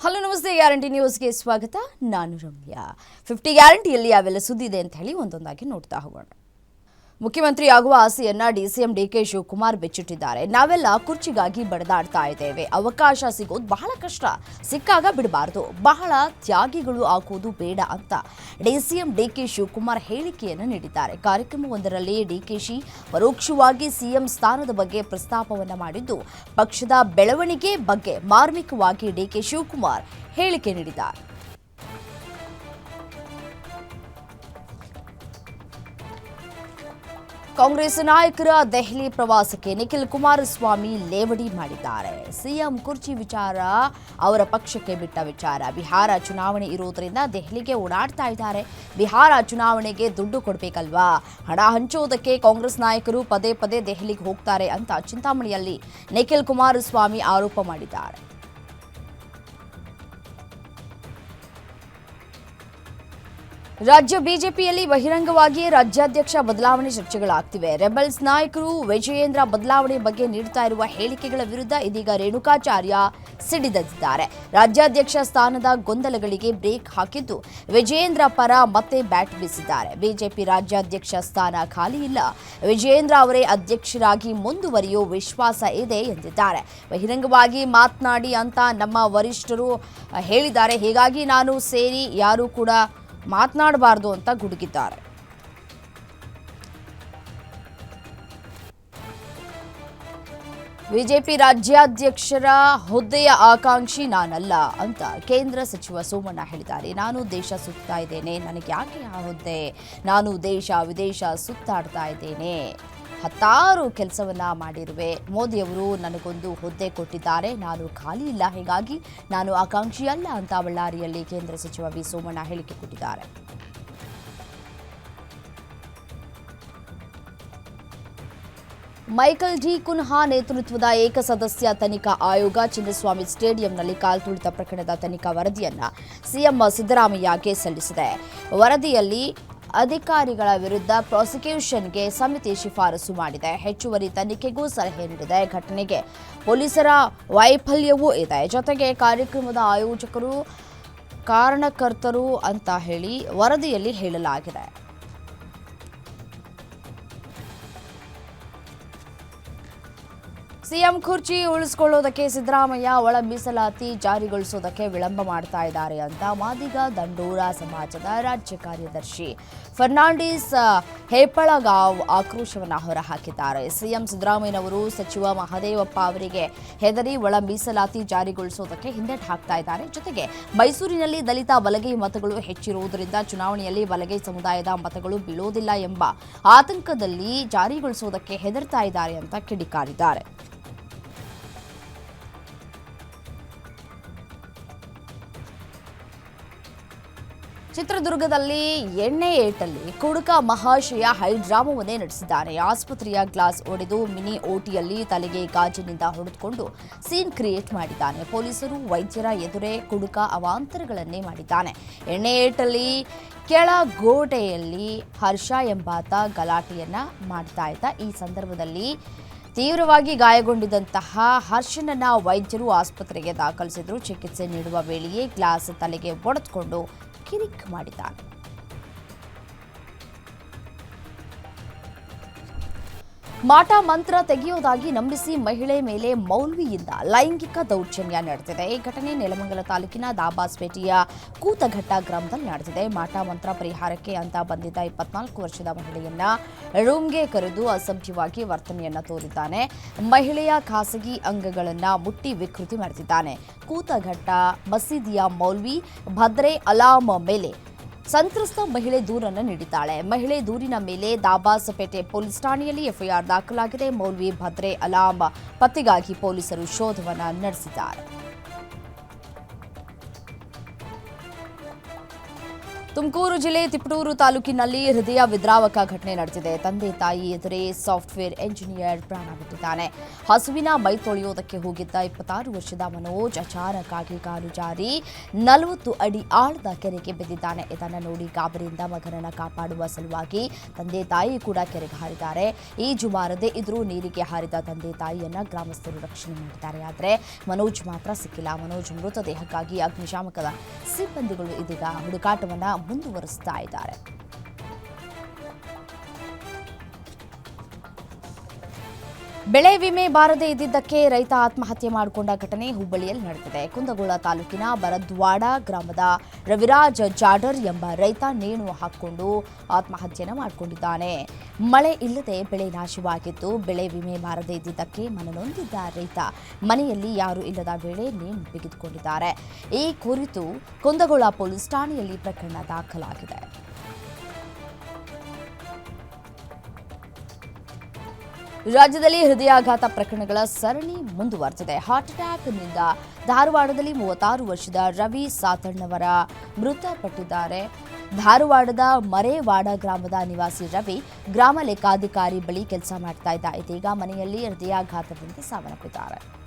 Hello, ನಮಸ್ತೆ. Guarantee ನ್ಯೂಸ್ಗೆ ಸ್ವಾಗತ. ನಾನು ರಮ್ಯಾ. ಫಿಫ್ಟಿ ಗ್ಯಾರಂಟಿಯಲ್ಲಿ ಯಾವೆಲ್ಲ ಸುದ್ದಿ ಇದೆ ಅಂತ ಹೇಳಿ ಒಂದೊಂದಾಗಿ ನೋಡ್ತಾ ಹೋಗೋಣ. ಮುಖ್ಯಮಂತ್ರಿ ಆಗುವ ಆಸೆಯನ್ನ ಡಿಸಿಎಂ ಡಿಕೆ ಶಿವಕುಮಾರ್ ಬಿಚ್ಚಿಟ್ಟಿದ್ದಾರೆ. ನಾವೆಲ್ಲ ಕುರ್ಚಿಗಾಗಿ ಬಡದಾಡ್ತಾ ಇದ್ದೇವೆ. ಅವಕಾಶ ಸಿಗೋದು ಬಹಳ ಕಷ್ಟ. ಸಿಕ್ಕಾಗ ಬಿಡಬಾರ್ದು. ಬಹಳ ತ್ಯಾಗಿಗಳು ಆಗುವುದು ಬೇಡ ಅಂತ ಡಿಸಿಎಂ ಡಿಕೆ ಶಿವಕುಮಾರ್ ಹೇಳಿಕೆಯನ್ನು ನೀಡಿದ್ದಾರೆ. ಕಾರ್ಯಕ್ರಮವೊಂದರಲ್ಲಿ ಡಿಕೆಶಿ ಪರೋಕ್ಷವಾಗಿ ಸಿಎಂ ಸ್ಥಾನದ ಬಗ್ಗೆ ಪ್ರಸ್ತಾಪವನ್ನು ಮಾಡಿದ್ದು, ಪಕ್ಷದ ಬೆಳವಣಿಗೆ ಬಗ್ಗೆ ಮಾರ್ಮಿಕವಾಗಿ ಡಿಕೆ ಶಿವಕುಮಾರ್ ಹೇಳಿಕೆ ನೀಡಿದ್ದಾರೆ. ಕಾಂಗ್ರೆಸ್ ನಾಯಕರ ದೆಹಲಿ ಪ್ರವಾಸಕ್ಕೆ ನಿಖಿಲ್ ಕುಮಾರಸ್ವಾಮಿ ಲೇವಡಿ ಮಾಡಿದ್ದಾರೆ. ಸಿಎಂ ಕುರ್ಚಿ ವಿಚಾರ ಅವರ ಪಕ್ಷಕ್ಕೆ ಬಿಟ್ಟ ವಿಚಾರ. ಬಿಹಾರ ಚುನಾವಣೆ ಇರುವುದರಿಂದ ದೆಹಲಿಗೆ ಓಡಾಡ್ತಾ ಇದ್ದಾರೆ. ಬಿಹಾರ ಚುನಾವಣೆಗೆ ದುಡ್ಡು ಕೊಡಬೇಕಲ್ವಾ? ಹಣ ಹಂಚುವುದಕ್ಕೆ ಕಾಂಗ್ರೆಸ್ ನಾಯಕರು ಪದೇ ಪದೇ ದೆಹಲಿಗೆ ಹೋಗ್ತಾರೆ ಅಂತ ಚಿಂತಾಮಣಿಯಲ್ಲಿ ನಿಖಿಲ್ ಕುಮಾರಸ್ವಾಮಿ ಆರೋಪ ಮಾಡಿದ್ದಾರೆ. ರಾಜ್ಯ ಬಿಜೆಪಿಯಲ್ಲಿ ಬಹಿರಂಗವಾಗಿ ರಾಜ್ಯಾಧ್ಯಕ್ಷ ಬದಲಾವಣೆ ಚರ್ಚೆಗಳಾಗ್ತಿವೆ. ರೆಬಲ್ಸ್ ನಾಯಕರು ವಿಜಯೇಂದ್ರ ಬದಲಾವಣೆ ಬಗ್ಗೆ ನೀಡ್ತಾ ಇರುವ ಹೇಳಿಕೆಗಳ ವಿರುದ್ಧ ಇದೀಗ ರೇಣುಕಾಚಾರ್ಯ ಸಿಡಿದೆದ್ದಿದ್ದಾರೆ. ರಾಜ್ಯಾಧ್ಯಕ್ಷ ಸ್ಥಾನದ ಗೊಂದಲಗಳಿಗೆ ಬ್ರೇಕ್ ಹಾಕಿದ್ದು ವಿಜಯೇಂದ್ರ ಪರ ಮತ್ತೆ ಬ್ಯಾಟ್ ಬೀಸಿದ್ದಾರೆ. ಬಿಜೆಪಿ ರಾಜ್ಯಾಧ್ಯಕ್ಷ ಸ್ಥಾನ ಖಾಲಿ ಇಲ್ಲ. ವಿಜಯೇಂದ್ರ ಅವರೇ ಅಧ್ಯಕ್ಷರಾಗಿ ಮುಂದುವರಿಯೋ ವಿಶ್ವಾಸ ಇದೆ ಎಂದಿದ್ದಾರೆ. ಬಹಿರಂಗವಾಗಿ ಮಾತನಾಡಿ ಅಂತ ನಮ್ಮ ವರಿಷ್ಠರು ಹೇಳಿದ್ದಾರೆ. ಹೀಗಾಗಿ ನಾನು ಸೇರಿ ಯಾರೂ ಕೂಡ ಮಾತನಾಡಬಾರ್ದು ಅಂತ ಗುಡುಗಿದ್ದಾರೆ. ಬಿಜೆಪಿ ರಾಜ್ಯಾಧ್ಯಕ್ಷರ ಹುದ್ದೆಯ ಆಕಾಂಕ್ಷಿ ನಾನಲ್ಲ ಅಂತ ಕೇಂದ್ರ ಸಚಿವ ಸೋಮಣ್ಣ ಹೇಳಿದ್ದಾರೆ. ನಾನು ದೇಶ ಸುತ್ತಾ ಇದ್ದೇನೆ. ನನಗೆ ಯಾಕೆ ಆ ಹುದ್ದೆ? ನಾನು ದೇಶ ವಿದೇಶ ಸುತ್ತಾಡ್ತಾ ಇದ್ದೇನೆ. ಹತ್ತಾರು ಕೆಲಸವನ್ನ ಮಾಡಿರುವೆ. ಮೋದಿಯವರು ನನಗೊಂದು ಹುದ್ದೆ ಕೊಟ್ಟಿದ್ದಾರೆ. ನಾನು ಖಾಲಿ ಇಲ್ಲ. ಹೀಗಾಗಿ ನಾನು ಆಕಾಂಕ್ಷಿ ಅಲ್ಲ ಅಂತ ಬಳ್ಳಾರಿಯಲ್ಲಿ ಕೇಂದ್ರ ಸಚಿವ ವಿ. ಸೋಮಣ್ಣ ಹೇಳಿಕೆ ಕೊಟ್ಟಿದ್ದಾರೆ. ಮೈಕಲ್ ಡಿ ಕುನ್ಹಾ ನೇತೃತ್ವದ ಏಕಸದಸ್ಯ ತನಿಖಾ ಆಯೋಗ ಚಿನ್ನಸ್ವಾಮಿ ಸ್ಟೇಡಿಯಂನಲ್ಲಿ ಕಾಲ್ತುಳಿತ ಪ್ರಕರಣದ ತನಿಖಾ ವರದಿಯನ್ನ ಸಿಎಂ ಸಿದ್ದರಾಮಯ್ಯಗೆ ಸಲ್ಲಿಸಿದೆ. ವರದಿಯಲ್ಲಿ ಅಧಿಕಾರಿಗಳ ವಿರುದ್ಧ ಪ್ರಾಸಿಕ್ಯೂಷನ್ಗೆ ಸಮಿತಿ ಶಿಫಾರಸು ಮಾಡಿದೆ. ಹೆಚ್ಚುವರಿ ತನಿಖೆಗೂ ಸಲಹೆ ನೀಡಿದೆ. ಘಟನೆಗೆ ಪೊಲೀಸರ ವೈಫಲ್ಯವೂ ಇದೆ. ಜೊತೆಗೆ ಕಾರ್ಯಕ್ರಮದ ಆಯೋಜಕರು ಕಾರಣಕರ್ತರು ಅಂತ ಹೇಳಿ ವರದಿಯಲ್ಲಿ ಹೇಳಲಾಗಿದೆ. ಸಿಎಂ ಕುರ್ಚಿ ಉಳಿಸ್ಕೊಳ್ಳೋದಕ್ಕೆ ಸಿದ್ದರಾಮಯ್ಯ ಒಳ ಮೀಸಲಾತಿ ಜಾರಿಗೊಳಿಸೋದಕ್ಕೆ ವಿಳಂಬ ಮಾಡ್ತಾ ಇದ್ದಾರೆ ಅಂತ ಮಾದಿಗ ದಂಡೂರ ಸಮಾಜದ ರಾಜ್ಯ ಕಾರ್ಯದರ್ಶಿ ಫರ್ನಾಂಡಿಸ್ ಹೇಪಳಗಾವ್ ಆಕ್ರೋಶವನ್ನು ಹೊರಹಾಕಿದ್ದಾರೆ. ಸಿಎಂ ಸಿದ್ದರಾಮಯ್ಯನವರು ಸಚಿವ ಮಹದೇವಪ್ಪ ಅವರಿಗೆ ಹೆದರಿ ಒಳ ಮೀಸಲಾತಿ ಜಾರಿಗೊಳಿಸೋದಕ್ಕೆ ಹಿಂದೆಟ್ ಹಾಕ್ತಾ ಇದ್ದಾರೆ. ಜೊತೆಗೆ ಮೈಸೂರಿನಲ್ಲಿ ದಲಿತ ಬಲಗೈ ಮತಗಳು ಹೆಚ್ಚಿರುವುದರಿಂದ ಚುನಾವಣೆಯಲ್ಲಿ ಬಲಗೈ ಸಮುದಾಯದ ಮತಗಳು ಬೀಳೋದಿಲ್ಲ ಎಂಬ ಆತಂಕದಲ್ಲಿ ಜಾರಿಗೊಳಿಸೋದಕ್ಕೆ ಹೆದರ್ತಾ ಇದ್ದಾರೆ ಅಂತ ಕಿಡಿಕಾರಿದ್ದಾರೆ. ಚಿತ್ರದುರ್ಗದಲ್ಲಿ ಎಣ್ಣೆ ಏಟಲ್ಲಿ ಕುಡುಕ ಮಹಾಶಯ ಹೈಡ್ರಾಮವನ್ನೇ ನಡೆಸಿದ್ದಾನೆ ಆಸ್ಪತ್ರೆಯ ಗ್ಲಾಸ್ ಒಡೆದು ಮಿನಿ ಓಟಿಯಲ್ಲಿ ತಲೆಗೆ ಗಾಜಿನಿಂದ ಹೊಡೆದುಕೊಂಡು ಸೀನ್ ಕ್ರಿಯೇಟ್ ಮಾಡಿದ್ದಾನೆ. ಪೊಲೀಸರು ವೈದ್ಯರ ಎದುರೇ ಕುಡುಕ ಅವಾಂತರಗಳನ್ನೇ ಮಾಡಿದ್ದಾನೆ. ಎಣ್ಣೆ ಏಟಲ್ಲಿ ಕೆಳಗೋಟೆಯಲ್ಲಿ ಹರ್ಷ ಎಂಬಾತ ಗಲಾಟೆಯನ್ನ ಮಾಡ್ತಾ ಇದ್ದ. ಈ ಸಂದರ್ಭದಲ್ಲಿ ತೀವ್ರವಾಗಿ ಗಾಯಗೊಂಡಿದ್ದಂತಹ ಹರ್ಷನನ್ನ ವೈದ್ಯರು ಆಸ್ಪತ್ರೆಗೆ ದಾಖಲಿಸಿದ್ರು. ಚಿಕಿತ್ಸೆ ನೀಡುವ ವೇಳೆಯೇ ಗ್ಲಾಸ್ ತಲೆಗೆ ಒಡೆದುಕೊಂಡು ಕಿರಿಕ್ ಮಾಡಿದ್ದಾನೆ. ಮಾಟ ಮಂತ್ರ ತೆಗೆಯೋದಾಗಿ ನಂಬಿಸಿ ಮಹಿಳೆ ಮೇಲೆ ಮೌಲ್ವಿಯಿಂದ ಲೈಂಗಿಕ ದೌರ್ಜನ್ಯ ನಡೆದಿದೆ. ಈ ಘಟನೆ ನೆಲಮಂಗಲ ತಾಲೂಕಿನ ದಾಬಾಸ್ಪೇಟೆಯ ಕೂತಘಟ್ಟ ಗ್ರಾಮದಲ್ಲಿ ನಡೆದಿದೆ. ಮಾಟ ಮಂತ್ರ ಪರಿಹಾರಕ್ಕೆ ಅಂತ ಬಂದಿದ್ದ ಇಪ್ಪತ್ನಾಲ್ಕು ವರ್ಷದ ಮಹಿಳೆಯನ್ನ ರೂಮ್ಗೆ ಕರೆದು ಅಸಭ್ಯವಾಗಿ ವರ್ತನೆಯನ್ನ ತೋರಿದ್ದಾನೆ. ಮಹಿಳೆಯ ಖಾಸಗಿ ಅಂಗಗಳನ್ನ ಮುಟ್ಟಿ ವಿಕೃತಿ ಮಾಡಿದ್ದಾನೆ. ಕೂತಘಟ್ಟ ಮಸೀದಿಯ ಮೌಲ್ವಿ ಭದ್ರೆ ಅಲಾಮ ಮೇಲೆ ಸಂತ್ರಸ್ತ ಮಹಿಳೆ ದೂರನ್ನು ನೀಡಿದ್ದಾಳೆ. ಮಹಿಳೆ ದೂರಿನ ಮೇಲೆ ದಾಬಾಸಪೇಟೆ ಪೊಲೀಸ್ ಠಾಣೆಯಲ್ಲಿ ಎಫ್ಐಆರ್ ದಾಖಲಾಗಿದೆ. ಮೌಲ್ವಿ ಭದ್ರೆ ಅಲಾಂ ಪತ್ತೆಗಾಗಿ ಪೊಲೀಸರು ಶೋಧವನ್ನ ನಡೆಸಿದ್ದಾರೆ. ತುಮಕೂರು ಜಿಲ್ಲೆ ತಿಪಟೂರು ತಾಲೂಕಿನಲ್ಲಿ ಹೃದಯ ವಿದ್ರಾವಕ ಘಟನೆ ನಡೆದಿದೆ. ತಂದೆ ತಾಯಿ ಎದುರೇ ಸಾಫ್ಟ್ವೇರ್ ಎಂಜಿನಿಯರ್ ಪ್ರಾಣ ಬಿಟ್ಟಿದ್ದಾನೆ. ಹಸುವಿನ ಮೈ ತೊಳೆಯೋದಕ್ಕೆ ಹೋಗಿದ್ದ ಇಪ್ಪತ್ತಾರು ವರ್ಷದ ಮನೋಜ್ ಅಚಾನಕ್ಕಾಗಿ ಕಾಲು ಜಾರಿ ನಲವತ್ತು ಅಡಿ ಆಳದ ಕೆರೆಗೆ ಬಿದ್ದಿದ್ದಾನೆ. ಇದನ್ನು ನೋಡಿ ಗಾಬರಿಯಿಂದ ಮಗನನ್ನ ಕಾಪಾಡುವ ಸಲುವಾಗಿ ತಂದೆ ತಾಯಿ ಕೂಡ ಕೆರೆಗೆ ಹಾರಿದ್ದಾರೆ. ಈಜು ಮಾರದೆ ಇದ್ರೂ ನೀರಿಗೆ ಹಾರಿದ ತಂದೆ ತಾಯಿಯನ್ನ ಗ್ರಾಮಸ್ಥರು ರಕ್ಷಣೆ ಮಾಡಿದ್ದಾರೆ. ಆದರೆ ಮನೋಜ್ ಮಾತ್ರ ಸಿಕ್ಕಿಲ್ಲ. ಮನೋಜ್ ಮೃತದೇಹಕ್ಕಾಗಿ ಅಗ್ನಿಶಾಮಕದ ಸಿಬ್ಬಂದಿಗಳು ಇದೀಗ ಹುಡುಕಾಟವನ್ನ ಮುಂದುವರಿಸ್ತಾ ಇದ್ದಾರೆ. ಬೆಳೆ ವಿಮೆ ಬಾರದೆ ಇದ್ದಿದ್ದಕ್ಕೆ ರೈತ ಆತ್ಮಹತ್ಯೆ ಮಾಡಿಕೊಂಡ ಘಟನೆ ಹುಬ್ಬಳ್ಳಿಯಲ್ಲಿ ನಡೆದಿದೆ. ಕುಂದಗೋಳ ತಾಲೂಕಿನ ಬರದ್ವಾಡ ಗ್ರಾಮದ ರವಿರಾಜ್ ಜಾಡರ್ ಎಂಬ ರೈತ ನೇಣು ಹಾಕಿಕೊಂಡು ಆತ್ಮಹತ್ಯೆಯನ್ನು ಮಾಡಿಕೊಂಡಿದ್ದಾನೆ. ಮಳೆ ಇಲ್ಲದೆ ಬೆಳೆ ನಾಶವಾಗಿದ್ದು ಬೆಳೆ ವಿಮೆ ಬಾರದೆ ಇದ್ದಿದ್ದಕ್ಕೆ ಮನನೊಂದಿದ್ದ ರೈತ ಮನೆಯಲ್ಲಿ ಯಾರೂ ಇಲ್ಲದ ವೇಳೆ ನೇಣು ಬಿಗಿದುಕೊಂಡಿದ್ದಾರೆ. ಈ ಕುರಿತು ಕುಂದಗೋಳ ಪೊಲೀಸ್ ಠಾಣೆಯಲ್ಲಿ ಪ್ರಕರಣ ದಾಖಲಾಗಿದೆ. ರಾಜ್ಯದಲ್ಲಿ ಹೃದಯಾಘಾತ ಪ್ರಕರಣಗಳ ಸರಣಿ ಮುಂದುವರೆದಿದೆ. ಹಾರ್ಟ್ ಅಟ್ಯಾಕ್ನಿಂದ ಧಾರವಾಡದಲ್ಲಿ ಮೂವತ್ತಾರು ವರ್ಷದ ರವಿ ಸಾತಣ್ಣವರ ಮೃತಪಟ್ಟಿದ್ದಾರೆ. ಧಾರವಾಡದ ಮರೇವಾಡ ಗ್ರಾಮದ ನಿವಾಸಿ ರವಿ ಗ್ರಾಮ ಲೆಕ್ಕಾಧಿಕಾರಿ ಬಳಿ ಕೆಲಸ ಮಾಡ್ತಾ ಇದ್ದ. ಇದೀಗ ಮನೆಯಲ್ಲಿ ಹೃದಯಾಘಾತದಿಂದ ಸಾವನ್ನಪ್ಪಿದ್ದಾರೆ.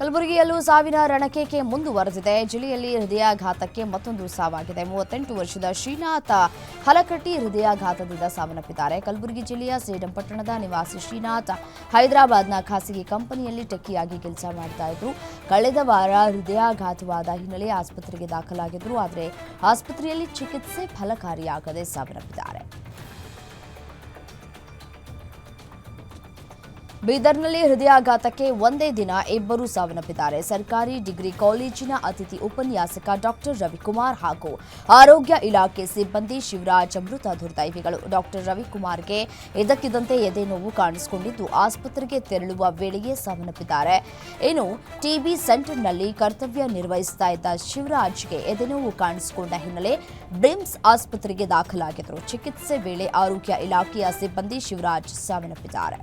ಕಲಬುರಗಿಯಲ್ಲೂ ಸಾವಿನ ರಣಕೇಕೆ ಮುಂದುವರೆದಿದೆ. ಜಿಲ್ಲೆಯಲ್ಲಿ ಹೃದಯಾಘಾತಕ್ಕೆ ಮತ್ತೊಂದು ಸಾವಾಗಿದೆ. ಮೂವತ್ತೆಂಟು ವರ್ಷದ ಶ್ರೀನಾಥ ಹಲಕಟ್ಟಿ ಹೃದಯಾಘಾತದಿಂದ ಸಾವನ್ನಪ್ಪಿದ್ದಾರೆ. ಕಲಬುರಗಿ ಜಿಲ್ಲೆಯ ಸೇಡಂಪಟ್ಟಣದ ನಿವಾಸಿ ಶ್ರೀನಾಥ ಹೈದರಾಬಾದ್ನ ಖಾಸಗಿ ಕಂಪನಿಯಲ್ಲಿ ಟೆಕ್ಕಿಯಾಗಿ ಕೆಲಸ ಮಾಡ್ತಾ ಇದ್ರು. ಕಳೆದ ವಾರ ಹೃದಯಾಘಾತವಾದ ಹಿನ್ನೆಲೆ ಆಸ್ಪತ್ರೆಗೆ ದಾಖಲಾಗಿದ್ರು. ಆದರೆ ಆಸ್ಪತ್ರೆಯಲ್ಲಿ ಚಿಕಿತ್ಸೆ ಫಲಕಾರಿಯಾಗದೆ ಸಾವನ್ನಪ್ಪಿದ್ದಾರೆ. ಬೀದರ್ನಲ್ಲಿ ಹೃದಯಾಘಾತಕ್ಕೆ ಒಂದೇ ದಿನ ಇಬ್ಬರು ಸಾವನ್ನಪ್ಪಿದ್ದಾರೆ. ಸರ್ಕಾರಿ ಡಿಗ್ರಿ ಕಾಲೇಜಿನ ಅತಿಥಿ ಉಪನ್ಯಾಸಕ ಡಾಕ್ಟರ್ ರವಿಕುಮಾರ್ ಹಾಗೂ ಆರೋಗ್ಯ ಇಲಾಖೆ ಸಿಬ್ಬಂದಿ ಶಿವರಾಜ್ ಮೃತ ದುರ್ದೈವಿಗಳು. ಡಾಕ್ಟರ್ ರವಿಕುಮಾರ್ಗೆ ಇದಕ್ಕಿದ್ದಂತೆ ಎದೆ ನೋವು ಕಾಣಿಸಿಕೊಂಡಿದ್ದು, ಆಸ್ಪತ್ರೆಗೆ ತೆರಳುವ ವೇಳೆಯೇ ಸಾವನ್ನಪ್ಪಿದ್ದಾರೆ. ಇನ್ನು ಟಿಬಿ ಸೆಂಟರ್ನಲ್ಲಿ ಕರ್ತವ್ಯ ನಿರ್ವಹಿಸ್ತಾ ಇದ್ದ ಶಿವರಾಜ್ಗೆ ಎದೆನೋವು ಕಾಣಿಸಿಕೊಂಡ ಹಿನ್ನೆಲೆ ಬ್ರಿಮ್ಸ್ ಆಸ್ಪತ್ರೆಗೆ ದಾಖಲಾಗಿದ್ದರು. ಚಿಕಿತ್ಸೆ ವೇಳೆ ಆರೋಗ್ಯ ಇಲಾಖೆಯ ಸಿಬ್ಬಂದಿ ಶಿವರಾಜ್ ಸಾವನ್ನಪ್ಪಿದ್ದಾರೆ.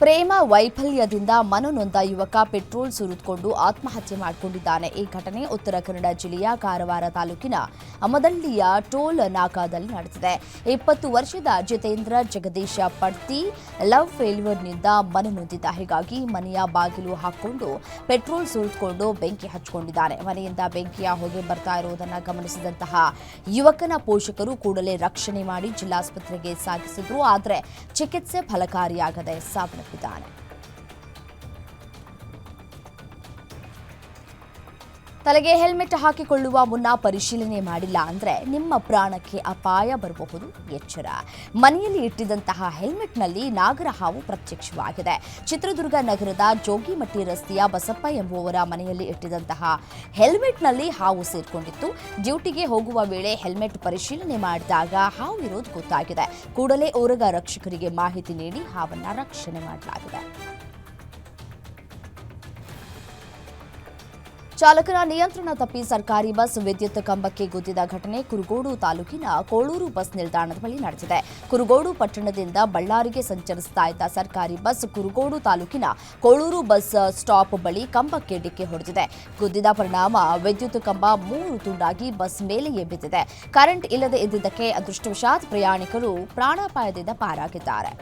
ಪ್ರೇಮ ವೈಫಲ್ಯದಿಂದ ಮನನೊಂದ ಯುವಕ ಪೆಟ್ರೋಲ್ ಸುರಿದುಕೊಂಡು ಆತ್ಮಹತ್ಯೆ ಮಾಡಿಕೊಂಡಿದ್ದಾನೆ. ಈ ಘಟನೆ ಉತ್ತರ ಕನ್ನಡ ಜಿಲ್ಲೆಯ ಕಾರವಾರ ತಾಲೂಕಿನ ಅಮದಳ್ಳಿಯ ಟೋಲ್ ನಾಕಾದಲ್ಲಿ ನಡೆದಿದೆ. ಇಪ್ಪತ್ತು ವರ್ಷದ ಜಿತೇಂದ್ರ ಜಗದೀಶ ಪಡ್ತಿ ಲವ್ ಫೇಲ್ಯೂರ್ನಿಂದ ಮನನೊಂದಿದ್ದ ಹೀಗಾಗಿ ಮನೆಯ ಬಾಗಿಲು ಹಾಕಿಕೊಂಡು ಪೆಟ್ರೋಲ್ ಸುರಿದುಕೊಂಡು ಬೆಂಕಿ ಹಚ್ಚಿಕೊಂಡಿದ್ದಾನೆ. ಮನೆಯಿಂದ ಬೆಂಕಿಯ ಹೊಗೆ ಬರ್ತಾ ಇರುವುದನ್ನು ಗಮನಿಸಿದಂತಹ ಯುವಕನ ಪೋಷಕರು ಕೂಡಲೇ ರಕ್ಷಣೆ ಮಾಡಿ ಜಿಲ್ಲಾಸ್ಪತ್ರೆಗೆ ಸಾಗಿಸಿದ್ರು. ಆದರೆ ಚಿಕಿತ್ಸೆ ಫಲಕಾರಿಯಾಗದೆ done. ತಲೆಗೆ ಹೆಲ್ಮೆಟ್ ಹಾಕಿಕೊಳ್ಳುವ ಮುನ್ನ ಪರಿಶೀಲನೆ ಮಾಡಿಲ್ಲ ಅಂದ್ರೆ ನಿಮ್ಮ ಪ್ರಾಣಕ್ಕೆ ಅಪಾಯ ಬರಬಹುದು ಎಚ್ಚರ. ಮನೆಯಲ್ಲಿ ಇಟ್ಟಿದ್ದಂತಹ ಹೆಲ್ಮೆಟ್ನಲ್ಲಿ ನಾಗರ ಹಾವು ಪ್ರತ್ಯಕ್ಷವಾಗಿದೆ. ಚಿತ್ರದುರ್ಗ ನಗರದ ಜೋಗಿಮಟ್ಟಿ ರಸ್ತೆಯ ಬಸಪ್ಪ ಎಂಬುವವರ ಮನೆಯಲ್ಲಿ ಇಟ್ಟಿದ್ದಂತಹ ಹೆಲ್ಮೆಟ್ನಲ್ಲಿ ಹಾವು ಸೇರ್ಕೊಂಡಿತ್ತು. ಡ್ಯೂಟಿಗೆ ಹೋಗುವ ವೇಳೆ ಹೆಲ್ಮೆಟ್ ಪರಿಶೀಲನೆ ಮಾಡಿದಾಗ ಹಾವು ಇರೋದು ಗೊತ್ತಾಗಿದೆ. ಕೂಡಲೇ ಓರಗ ರಕ್ಷಕರಿಗೆ ಮಾಹಿತಿ ನೀಡಿ ಹಾವನ್ನ ರಕ್ಷಣೆ ಮಾಡಲಾಗಿದೆ. ಚಾಲಕನ ನಿಯಂತ್ರಣ ತಪ್ಪಿ ಸರ್ಕಾರಿ ಬಸ್ ವಿದ್ಯುತ್ ಕಂಬಕ್ಕೆ ಗುದ್ದಿದ ಘಟನೆ ಕುರುಗೋಡು ತಾಲೂಕಿನ ಕೋಳೂರು ಬಸ್ ನಿಲ್ದಾಣದ ಬಳಿ ನಡೆದಿದೆ. ಕುರುಗೋಡು ಪಟ್ಟಣದಿಂದ ಬಳ್ಳಾರಿಗೆ ಸಂಚರಿಸ್ತಾ ಇದ್ದ ಸರ್ಕಾರಿ ಬಸ್ ಕುರುಗೋಡು ತಾಲೂಕಿನ ಕೋಳೂರು ಬಸ್ ಸ್ಟಾಪ್ ಬಳಿ ಕಂಬಕ್ಕೆ ಡಿಕ್ಕಿ ಹೊಡೆದಿದೆ. ಗುದ್ದಿದ ಪರಿಣಾಮ ವಿದ್ಯುತ್ ಕಂಬ ಮೂರು ತುಂಡಾಗಿ ಬಸ್ ಮೇಲೆಯೇ ಬಿದ್ದಿದೆ. ಕರೆಂಟ್ ಇಲ್ಲದೆ ಇದ್ದಿದ್ದಕ್ಕೆ ಅದೃಷ್ಟವಶಾತ್ ಪ್ರಯಾಣಿಕರು ಪ್ರಾಣಾಪಾಯದಿಂದ ಪಾರಾಗಿದ್ದಾರೆ.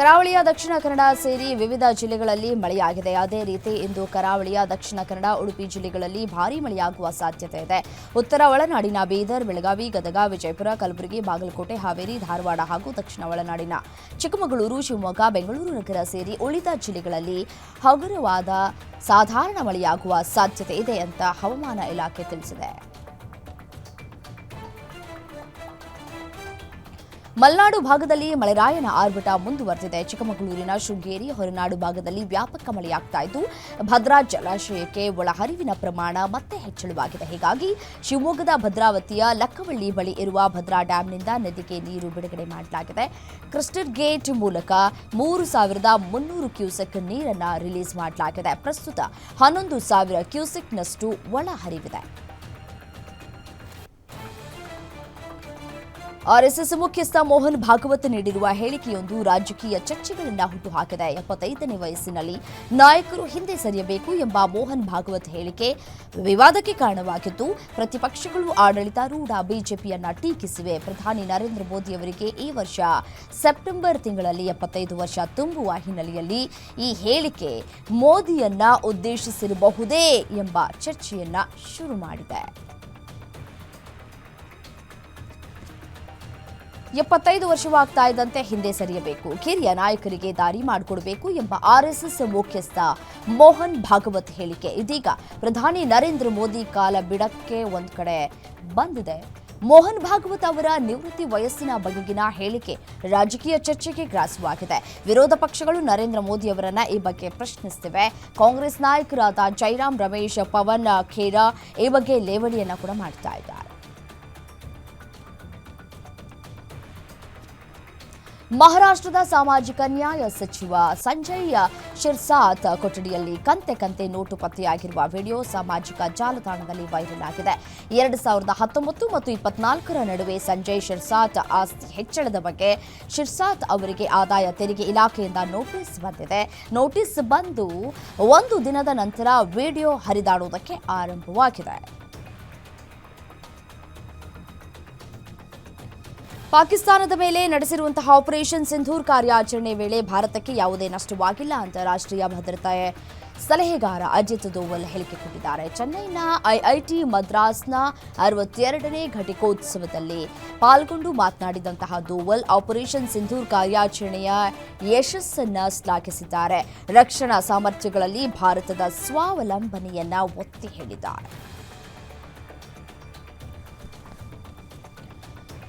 ಕರಾವಳಿಯ ದಕ್ಷಿಣ ಕನ್ನಡ ಸೇರಿ ವಿವಿಧ ಜಿಲ್ಲೆಗಳಲ್ಲಿ ಮಳೆಯಾಗಿದೆ. ಅದೇ ರೀತಿ ಇಂದು ಕರಾವಳಿಯ ದಕ್ಷಿಣ ಕನ್ನಡ, ಉಡುಪಿ ಜಿಲ್ಲೆಗಳಲ್ಲಿ ಭಾರೀ ಮಳೆಯಾಗುವ ಸಾಧ್ಯತೆ ಇದೆ. ಉತ್ತರ ಒಳನಾಡಿನ ಬೀದರ್, ಬೆಳಗಾವಿ, ಗದಗ, ವಿಜಯಪುರ, ಕಲಬುರಗಿ, ಬಾಗಲಕೋಟೆ, ಹಾವೇರಿ, ಧಾರವಾಡ ಹಾಗೂ ದಕ್ಷಿಣ ಒಳನಾಡಿನ ಚಿಕ್ಕಮಗಳೂರು, ಶಿವಮೊಗ್ಗ, ಬೆಂಗಳೂರು ನಗರ ಸೇರಿ ಉಳಿದ ಜಿಲ್ಲೆಗಳಲ್ಲಿ ಹಗುರವಾದ ಸಾಧಾರಣ ಮಳೆಯಾಗುವ ಸಾಧ್ಯತೆ ಇದೆ ಅಂತ ಹವಾಮಾನ ಇಲಾಖೆ ತಿಳಿಸಿದೆ. ಮಲೆನಾಡು ಭಾಗದಲ್ಲಿ ಮಳೆರಾಯನ ಆರ್ಭಟ ಮುಂದುವರೆದಿದೆ. ಚಿಕ್ಕಮಗಳೂರಿನ ಶೃಂಗೇರಿ ಹೊರನಾಡು ಭಾಗದಲ್ಲಿ ವ್ಯಾಪಕ ಮಳೆಯಾಗ್ತಾ ಇದ್ದು, ಭದ್ರಾ ಜಲಾಶಯಕ್ಕೆ ಒಳಹರಿವಿನ ಪ್ರಮಾಣ ಮತ್ತೆ ಹೆಚ್ಚಳವಾಗಿದೆ. ಹೀಗಾಗಿ ಶಿವಮೊಗ್ಗದ ಭದ್ರಾವತಿಯ ಲಕ್ಕವಳ್ಳಿ ಬಳಿ ಇರುವ ಭದ್ರಾ ಡ್ಯಾಂನಿಂದ ನದಿಗೆ ನೀರು ಬಿಡುಗಡೆ ಮಾಡಲಾಗಿದೆ. ಕ್ರಿಸ್ಟರ್ ಗೇಟ್ ಮೂಲಕ ಮೂರು ಸಾವಿರದ ಮುನ್ನೂರು ಕ್ಯೂಸೆಕ್ ನೀರನ್ನು ರಿಲೀಸ್ ಮಾಡಲಾಗಿದೆ. ಪ್ರಸ್ತುತ ಹನ್ನೊಂದು ಸಾವಿರ ಕ್ಯೂಸೆಕ್ನಷ್ಟು ಒಳಹರಿವಿದೆ. ಆರ್ಎಸ್ಎಸ್ ಮುಖ್ಯಸ್ಥ ಮೋಹನ್ ಭಾಗವತ್ ನೀಡಿರುವ ಹೇಳಿಕೆಯೊಂದು ರಾಜಕೀಯ ಚರ್ಚೆಗಳನ್ನು ಹುಟ್ಟುಹಾಕಿದೆ. ಎಪ್ಪತ್ತೈದನೇ ವಯಸ್ಸಿನಲ್ಲಿ ನಾಯಕರು ಹಿಂದೆ ಸರಿಯಬೇಕು ಎಂಬ ಮೋಹನ್ ಭಾಗವತ್ ಹೇಳಿಕೆ ವಿವಾದಕ್ಕೆ ಕಾರಣವಾಗಿದ್ದು, ಪ್ರತಿಪಕ್ಷಗಳು ಆಡಳಿತಾರೂಢ ಬಿಜೆಪಿಯನ್ನ ಟೀಕಿಸಿವೆ. ಪ್ರಧಾನಿ ನರೇಂದ್ರ ಮೋದಿ ಅವರಿಗೆ ಈ ವರ್ಷ ಸೆಪ್ಟೆಂಬರ್ ತಿಂಗಳಲ್ಲಿ ಎಪ್ಪತ್ತೈದು ವರ್ಷ ತುಂಬುವ ಹಿನ್ನೆಲೆಯಲ್ಲಿ ಈ ಹೇಳಿಕೆ ಮೋದಿಯನ್ನ ಉದ್ದೇಶಿಸಿರಬಹುದೇ ಎಂಬ ಚರ್ಚೆಯನ್ನ ಶುರು ಮಾಡಿದೆ. ಎಪ್ಪತ್ತೈದು ವರ್ಷವಾಗ್ತಾ ಇದ್ದಂತೆ ಹಿಂದೆ ಸರಿಯಬೇಕು. ಕಿರಿಯ ನಾಯಕರಿಗೆ ದಾರಿ ಮಾಡಿಕೊಡಬೇಕು ಎಂಬ ಆರ್ಎಸ್ಎಸ್ ಮುಖ್ಯಸ್ಥ ಮೋಹನ್ ಭಾಗವತ್ ಹೇಳಿಕೆ. ಇದೀಗ ಪ್ರಧಾನಿ ನರೇಂದ್ರ ಮೋದಿ ಕಾಲ ಬಿಡಕ್ಕೆ ಒಂದ್ ಕಡೆ ಬಂದಿದೆ. ಮೋಹನ್ ಭಾಗವತ್ ಅವರ ನಿವೃತ್ತಿ ವಯಸ್ಸಿನ ಬಗೆಗಿನ ಹೇಳಿಕೆ ರಾಜಕೀಯ ಚರ್ಚೆಗೆ ಗ್ರಾಸವಾಗಿದೆ. ವಿರೋಧ ಪಕ್ಷಗಳು ನರೇಂದ್ರ ಮೋದಿ ಅವರನ್ನ ಈ ಬಗ್ಗೆ ಪ್ರಶ್ನಿಸುತ್ತಿವೆ ಕಾಂಗ್ರೆಸ್ ನಾಯಕರಾದ ಜೈರಾಮ್ ರಮೇಶ್, ಪವನ್ ಖೇರಾ ಈ ಬಗ್ಗೆ ಲೇವಡಿಯನ್ನ ಕೂಡ ಮಾಡ್ತಾ ಇದ್ದಾರೆ. ಮಹಾರಾಷ್ಟ್ರದ ಸಾಮಾಜಿಕ ನ್ಯಾಯ ಸಚಿವ ಸಂಜಯ್ ಶಿರ್ಸಾತ್ ಕೊಠಡಿಯಲ್ಲಿ ಕಂತೆ ಕಂತೆ ನೋಟು ಪತ್ತೆಯಾಗಿರುವ ವಿಡಿಯೋ ಸಾಮಾಜಿಕ ಜಾಲತಾಣದಲ್ಲಿ ವೈರಲ್ ಆಗಿದೆ. ಎರಡು ಸಾವಿರದ ಹತ್ತೊಂಬತ್ತು ಮತ್ತು ಇಪ್ಪತ್ನಾಲ್ಕರ ನಡುವೆ ಸಂಜಯ್ ಶಿರ್ಸಾತ್ ಆಸ್ತಿ ಹೆಚ್ಚಳದ ಬಗ್ಗೆ ಶಿರ್ಸಾತ್ ಅವರಿಗೆ ಆದಾಯ ತೆರಿಗೆ ಇಲಾಖೆಯಿಂದ ನೋಟಿಸ್ ಬಂದಿದೆ. ನೋಟಿಸ್ ಬಂದು ಒಂದು ದಿನದ ನಂತರ ವಿಡಿಯೋ ಹರಿದಾಡುವುದಕ್ಕೆ ಆರಂಭವಾಗಿದೆ. ಪಾಕಿಸ್ತಾನದ ಮೇಲೆ ನಡೆಸಿರುವಂತಹ ಆಪರೇಷನ್ ಸಿಂಧೂರ್ ಕಾರ್ಯಾಚರಣೆ ವೇಳೆ ಭಾರತಕ್ಕೆ ಯಾವುದೇ ನಷ್ಟವಾಗಿಲ್ಲ ಅಂತ ರಾಷ್ಟ್ರೀಯ ಭದ್ರತೆ ಸಲಹೆಗಾರ ಅಜಿತ್ ದೋವಲ್ ಹೇಳಿಕೆ ಕೊಟ್ಟಿದ್ದಾರೆ. ಚೆನ್ನೈನ ಐಐಟಿ ಮದ್ರಾಸ್ನ ಅರವತ್ತೆರಡನೇ ಘಟಿಕೋತ್ಸವದಲ್ಲಿ ಪಾಲ್ಗೊಂಡು ಮಾತನಾಡಿದಂತಹ ದೋವಲ್ ಆಪರೇಷನ್ ಸಿಂಧೂರ್ ಕಾರ್ಯಾಚರಣೆಯ ಯಶಸ್ಸನ್ನ ಶ್ಲಾಘಿಸಿದ್ದಾರೆ. ರಕ್ಷಣಾ ಸಾಮರ್ಥ್ಯಗಳಲ್ಲಿ ಭಾರತದ ಸ್ವಾವಲಂಬನೆಯನ್ನ ಒತ್ತಿ ಹೇಳಿದ್ದಾರೆ.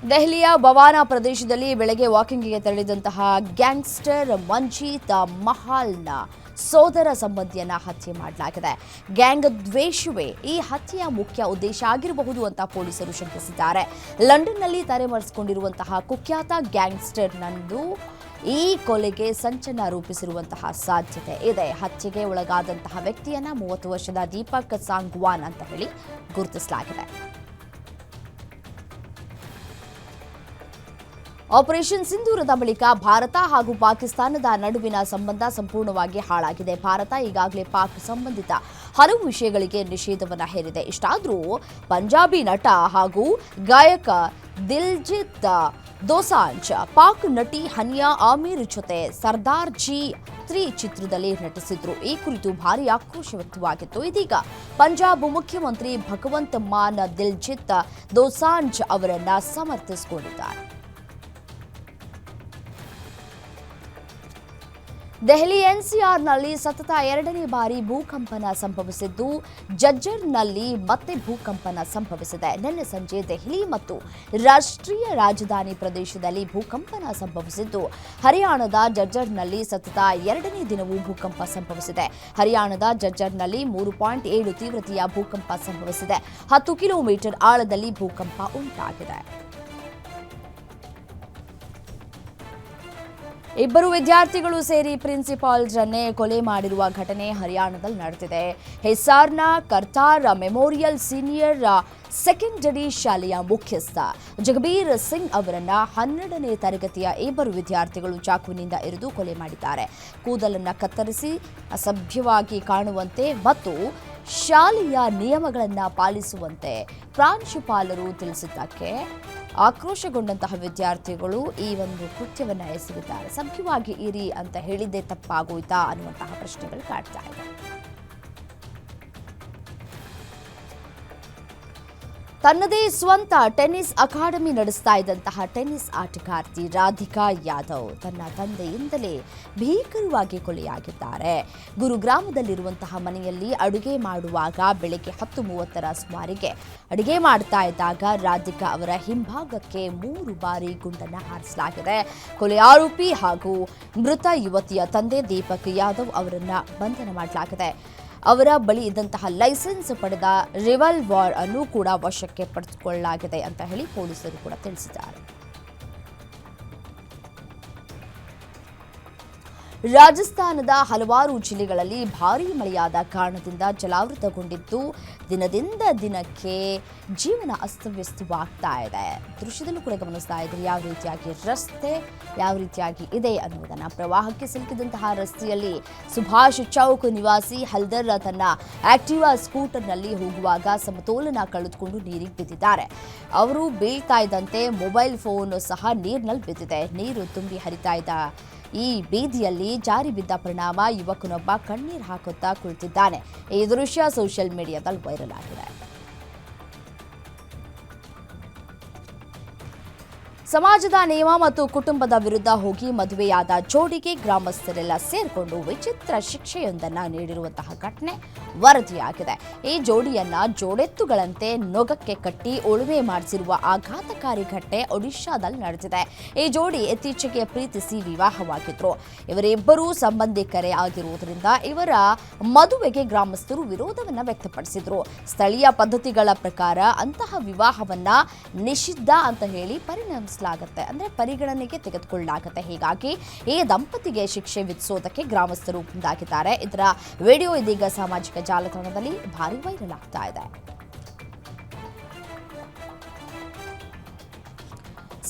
ದೆಹಲಿಯ ಬವಾನಾ ಪ್ರದೇಶದಲ್ಲಿ ಬೆಳಗ್ಗೆ ವಾಕಿಂಗ್ಗೆ ತೆರಳಿದಂತಹ ಗ್ಯಾಂಗ್ಸ್ಟರ್ ಮಂಜೀತ್ ಮಹಾಲ್ನ ಸೋದರ ಸಂಬಂಧಿಯನ್ನ ಹತ್ಯೆ ಮಾಡಲಾಗಿದೆ. ಗ್ಯಾಂಗ್ ದ್ವೇಷವೇ ಈ ಹತ್ಯೆಯ ಮುಖ್ಯ ಉದ್ದೇಶ ಆಗಿರಬಹುದು ಅಂತ ಪೊಲೀಸರು ಶಂಕಿಸಿದ್ದಾರೆ. ಲಂಡನ್ನಲ್ಲಿ ತಲೆಮರೆಸಿಕೊಂಡಿರುವಂತಹ ಕುಖ್ಯಾತ ಗ್ಯಾಂಗ್ಸ್ಟರ್ ನಂದು ಈ ಕೊಲೆಗೆ ಸಂಚನ ರೂಪಿಸಿರುವಂತಹ ಸಾಧ್ಯತೆ ಇದೆ. ಹತ್ಯೆಗೆ ಒಳಗಾದಂತಹ ವ್ಯಕ್ತಿಯನ್ನ ಮೂವತ್ತು ವರ್ಷದ ದೀಪಕ್ ಸಾಂಗ್ವಾನ್ ಅಂತ ಹೇಳಿ ಗುರುತಿಸಲಾಗಿದೆ. ಆಪರೇಷನ್ ಸಿಂಧೂರದ ಬಳಿಕ ಭಾರತ ಹಾಗೂ ಪಾಕಿಸ್ತಾನದ ನಡುವಿನ ಸಂಬಂಧ ಸಂಪೂರ್ಣವಾಗಿ ಹಾಳಾಗಿದೆ. ಭಾರತ ಈಗಾಗಲೇ ಪಾಕ್ ಸಂಬಂಧಿತ ಹಲವು ವಿಷಯಗಳಿಗೆ ನಿಷೇಧವನ್ನು ಹೇರಿದೆ. ಇಷ್ಟಾದರೂ ಪಂಜಾಬಿ ನಟ ಹಾಗೂ ಗಾಯಕ ದಿಲ್ಜಿತ್ ದೋಸಾಂಜ್, ಪಾಕ್ ನಟಿ ಹನಿಯಾ ಆಮೀರ್ ಜೊತೆ ಸರ್ದಾರ್ ಜಿ ತ್ರೀ ಚಿತ್ರದಲ್ಲಿ ನಟಿಸಿದ್ರು. ಈ ಕುರಿತು ಭಾರಿ ಆಕ್ರೋಶ ವ್ಯಕ್ತವಾಗಿತ್ತು. ಇದೀಗ ಪಂಜಾಬ್ ಮುಖ್ಯಮಂತ್ರಿ ಭಗವಂತ್ ಮಾನ್, ದಿಲ್ಜಿತ್ ದೋಸಾಂಜ್ ಅವರನ್ನ ಸಮರ್ಥಿಸಿಕೊಂಡಿದ್ದಾರೆ. ದೆಹಲಿ ಎನ್ಸಿಆರ್ನಲ್ಲಿ ಸತತ ಎರಡನೇ ಬಾರಿ ಭೂಕಂಪನ ಸಂಭವಿಸಿದ್ದು, ಜಜ್ಜರ್ನಲ್ಲಿ ಮತ್ತೆ ಭೂಕಂಪನ ಸಂಭವಿಸಿದೆ. ನಿನ್ನೆ ಸಂಜೆ ದೆಹಲಿ ಮತ್ತು ರಾಷ್ಟ್ರೀಯ ರಾಜಧಾನಿ ಪ್ರದೇಶದಲ್ಲಿ ಭೂಕಂಪನ ಸಂಭವಿಸಿದ್ದು, ಹರಿಯಾಣದ ಜಜ್ಜರ್ನಲ್ಲಿ ಸತತ ಎರಡನೇ ದಿನವೂ ಭೂಕಂಪ ಸಂಭವಿಸಿದೆ. ಹರಿಯಾಣದ ಜಜ್ಜರ್ನಲ್ಲಿ ಮೂರು ಪಾಯಿಂಟ್ ಏಳು ತೀವ್ರತೆಯ ಭೂಕಂಪ ಸಂಭವಿಸಿದೆ. ಹತ್ತು ಕಿಲೋಮೀಟರ್ ಆಳದಲ್ಲಿ ಭೂಕಂಪ ಉಂಟಾಗಿದೆ. ಇಬ್ಬರು ವಿದ್ಯಾರ್ಥಿಗಳು ಸೇರಿ ಪ್ರಿನ್ಸಿಪಾಲ್ ಜನ್ನೇ ಕೊಲೆ ಮಾಡಿರುವ ಘಟನೆ ಹರಿಯಾಣದಲ್ಲಿ ನಡೆದಿದೆ. ಹೆಸಾರ್ನ ಕರ್ತಾರ್ ಮೆಮೋರಿಯಲ್ ಸೀನಿಯರ್ ಸೆಕೆಂಡರಿ ಶಾಲೆಯ ಮುಖ್ಯಸ್ಥ ಜಗಬೀರ್ ಸಿಂಗ್ ಅವರನ್ನ ಹನ್ನೆರಡನೇ ತರಗತಿಯ ಇಬ್ಬರು ವಿದ್ಯಾರ್ಥಿಗಳು ಚಾಕುವಿನಿಂದ ಇರಿದು ಕೊಲೆ ಮಾಡಿದ್ದಾರೆ. ಕೂದಲನ್ನು ಕತ್ತರಿಸಿ ಅಸಭ್ಯವಾಗಿ ಕಾಣುವಂತೆ ಮತ್ತು ಶಾಲೆಯ ನಿಯಮಗಳನ್ನು ಪಾಲಿಸುವಂತೆ ಪ್ರಾಂಶುಪಾಲರು ತಿಳಿಸಿದ್ದಕ್ಕೆ ಆಕ್ರೋಶಗೊಂಡಂತಹ ವಿದ್ಯಾರ್ಥಿಗಳು ಈ ಒಂದು ಕೃತ್ಯವನ್ನು ಎಸಗಿದ್ದಾರೆ. ಸಭ್ಯವಾಗಿ ಇರಿ ಅಂತ ಹೇಳಿದ್ದೇ ತಪ್ಪಾಗೋಯ್ತಾ ಅನ್ನುವಂತಹ ಪ್ರಶ್ನೆಗಳು ಕಾಡ್ತಾ ಇದೆ. ತನ್ನದೇ ಸ್ವಂತ ಟೆನ್ನಿಸ್ ಅಕಾಡೆಮಿ ನಡೆಸ್ತಾ ಇದ್ದಂತಹ ಟೆನ್ನಿಸ್ ಆಟಗಾರ್ತಿ ರಾಧಿಕಾ ಯಾದವ್ ತನ್ನ ತಂದೆಯಿಂದಲೇ ಭೀಕರವಾಗಿ ಕೊಲೆಯಾಗಿದ್ದಾರೆ. ಗುರುಗ್ರಾಮದಲ್ಲಿರುವಂತಹ ಮನೆಯಲ್ಲಿ ಅಡುಗೆ ಮಾಡುವಾಗ ಬೆಳಗ್ಗೆ ಹತ್ತು ಮೂವತ್ತರ ಸುಮಾರಿಗೆ ಅಡುಗೆ ಮಾಡ್ತಾ ಇದ್ದಾಗ ರಾಧಿಕಾ ಅವರ ಹಿಂಭಾಗಕ್ಕೆ ಮೂರು ಬಾರಿ ಗುಂಡನ್ನು ಹಾರಿಸಲಾಗಿದೆ. ಕೊಲೆ ಆರೋಪಿ ಹಾಗೂ ಮೃತ ಯುವತಿಯ ತಂದೆ ದೀಪಕ್ ಯಾದವ್ ಅವರನ್ನು ಬಂಧನ ಮಾಡಲಾಗಿದೆ. ಅವರ ಬಳಿ ಇದ್ದಂತಹ ಲೈಸೆನ್ಸ್ ಪಡೆದ ರಿವಾಲ್ವಾರ್ ಅನ್ನು ಕೂಡ ವಶಕ್ಕೆ ಪಡೆದುಕೊಳ್ಳಲಾಗಿದೆ ಅಂತ ಹೇಳಿ ಪೊಲೀಸರು ಕೂಡ ತಿಳಿಸಿದ್ದಾರೆ. ರಾಜಸ್ಥಾನದ ಹಲವಾರು ಜಿಲ್ಲೆಗಳಲ್ಲಿ ಭಾರೀ ಮಳೆಯಾದ ಕಾರಣದಿಂದ ಜಲಾವೃತಗೊಂಡಿದ್ದು ದಿನದಿಂದ ದಿನಕ್ಕೆ ಜೀವನ ಅಸ್ತವ್ಯಸ್ತವಾಗ್ತಾ ಇದೆ. ದೃಶ್ಯದಲ್ಲೂ ಕೂಡ ಗಮನಿಸ್ತಾ ಇದ್ರೆ, ಯಾವ ರೀತಿಯಾಗಿ ರಸ್ತೆ, ಯಾವ ರೀತಿಯಾಗಿ ಇದೆ ಅನ್ನುವುದನ್ನು. ಪ್ರವಾಹಕ್ಕೆ ಸಿಲುಕಿದಂತಹ ರಸ್ತೆಯಲ್ಲಿ ಸುಭಾಷ್ ಚೌಕ್ ನಿವಾಸಿ ಹಲ್ದರ್ ತನ್ನ ಆಕ್ಟಿವಾ ಸ್ಕೂಟರ್ನಲ್ಲಿ ಹೋಗುವಾಗ ಸಮತೋಲನ ಕಳೆದುಕೊಂಡು ನೀರಿಗೆ ಬಿದ್ದಿದ್ದಾರೆ. ಅವರು ಬೀಳ್ತಾ ಇದ್ದಂತೆ ಮೊಬೈಲ್ ಫೋನ್ ಸಹ ನೀರಿನಲ್ಲಿ ಬಿದ್ದಿದೆ. ನೀರು ತುಂಬಿ ಹರಿತಾ ಇದ್ದ ಈ ಬೀದಿಯಲ್ಲಿ ಜಾರಿ ಬಿದ್ದ ಪರಿಣಾಮ ಯುವಕನೊಬ್ಬ ಕಣ್ಣೀರು ಹಾಕುತ್ತಾ ಕುಳಿತಿದ್ದಾನೆ. ಈ ದೃಶ್ಯ ಸೋಷಿಯಲ್ ಮೀಡಿಯಾದಲ್ಲಿ ವೈರಲ್ ಆಗಿದೆ. ಸಮಾಜದ ನಿಯಮ ಮತ್ತು ಕುಟುಂಬದ ವಿರುದ್ಧ ಹೋಗಿ ಮದುವೆಯಾದ ಜೋಡಿಗೆ ಗ್ರಾಮಸ್ಥರೆಲ್ಲ ಸೇರಿಕೊಂಡು ವಿಚಿತ್ರ ಶಿಕ್ಷೆಯೊಂದನ್ನ ನೀಡಿರುವಂತಹ ಘಟನೆ ವರದಿಯಾಗಿದೆ. ಈ ಜೋಡಿಯನ್ನ ಜೋಡೆತ್ತುಗಳಂತೆ ನೊಗಕ್ಕೆ ಕಟ್ಟಿ ಉಳುಮೆ ಮಾಡಿಸಿರುವ ಆಘಾತಕಾರಿ ಘಟನೆ ಒಡಿಶಾದಲ್ಲಿ ನಡೆದಿದೆ. ಈ ಜೋಡಿ ಇತ್ತೀಚೆಗೆ ಪ್ರೀತಿಸಿ ವಿವಾಹವಾಗಿದ್ರು. ಇವರಿಬ್ಬರೂ ಸಂಬಂಧಿಕರೇ ಆಗಿರುವುದರಿಂದ ಇವರ ಮದುವೆಗೆ ಗ್ರಾಮಸ್ಥರು ವಿರೋಧವನ್ನ ವ್ಯಕ್ತಪಡಿಸಿದ್ರು. ಸ್ಥಳೀಯ ಪದ್ಧತಿಗಳ ಪ್ರಕಾರ ಅಂತಹ ವಿವಾಹವನ್ನ ನಿಷಿದ್ಧ ಅಂತ ಹೇಳಿ ಪರಿಗಣಿಸಲಾಗುತ್ತೆ ಅಂದ್ರೆ ಪರಿಗಣನೆಗೆ ತೆಗೆದುಕೊಳ್ಳಲಾಗುತ್ತೆ. ಹೀಗಾಗಿ ಈ ದಂಪತಿಗೆ ಶಿಕ್ಷೆ ವಿಧಿಸೋದಕ್ಕೆ ಗ್ರಾಮಸ್ಥರು ಮುಂದಾಗಿದ್ದಾರೆ. ಇದರ ವಿಡಿಯೋ ಇದೀಗ ಸಾಮಾಜಿಕ ಜಾಲತಾಣದಲ್ಲಿ ಭಾರಿ ವೈರಲ್ ಆಗ್ತಾ ಇದೆ.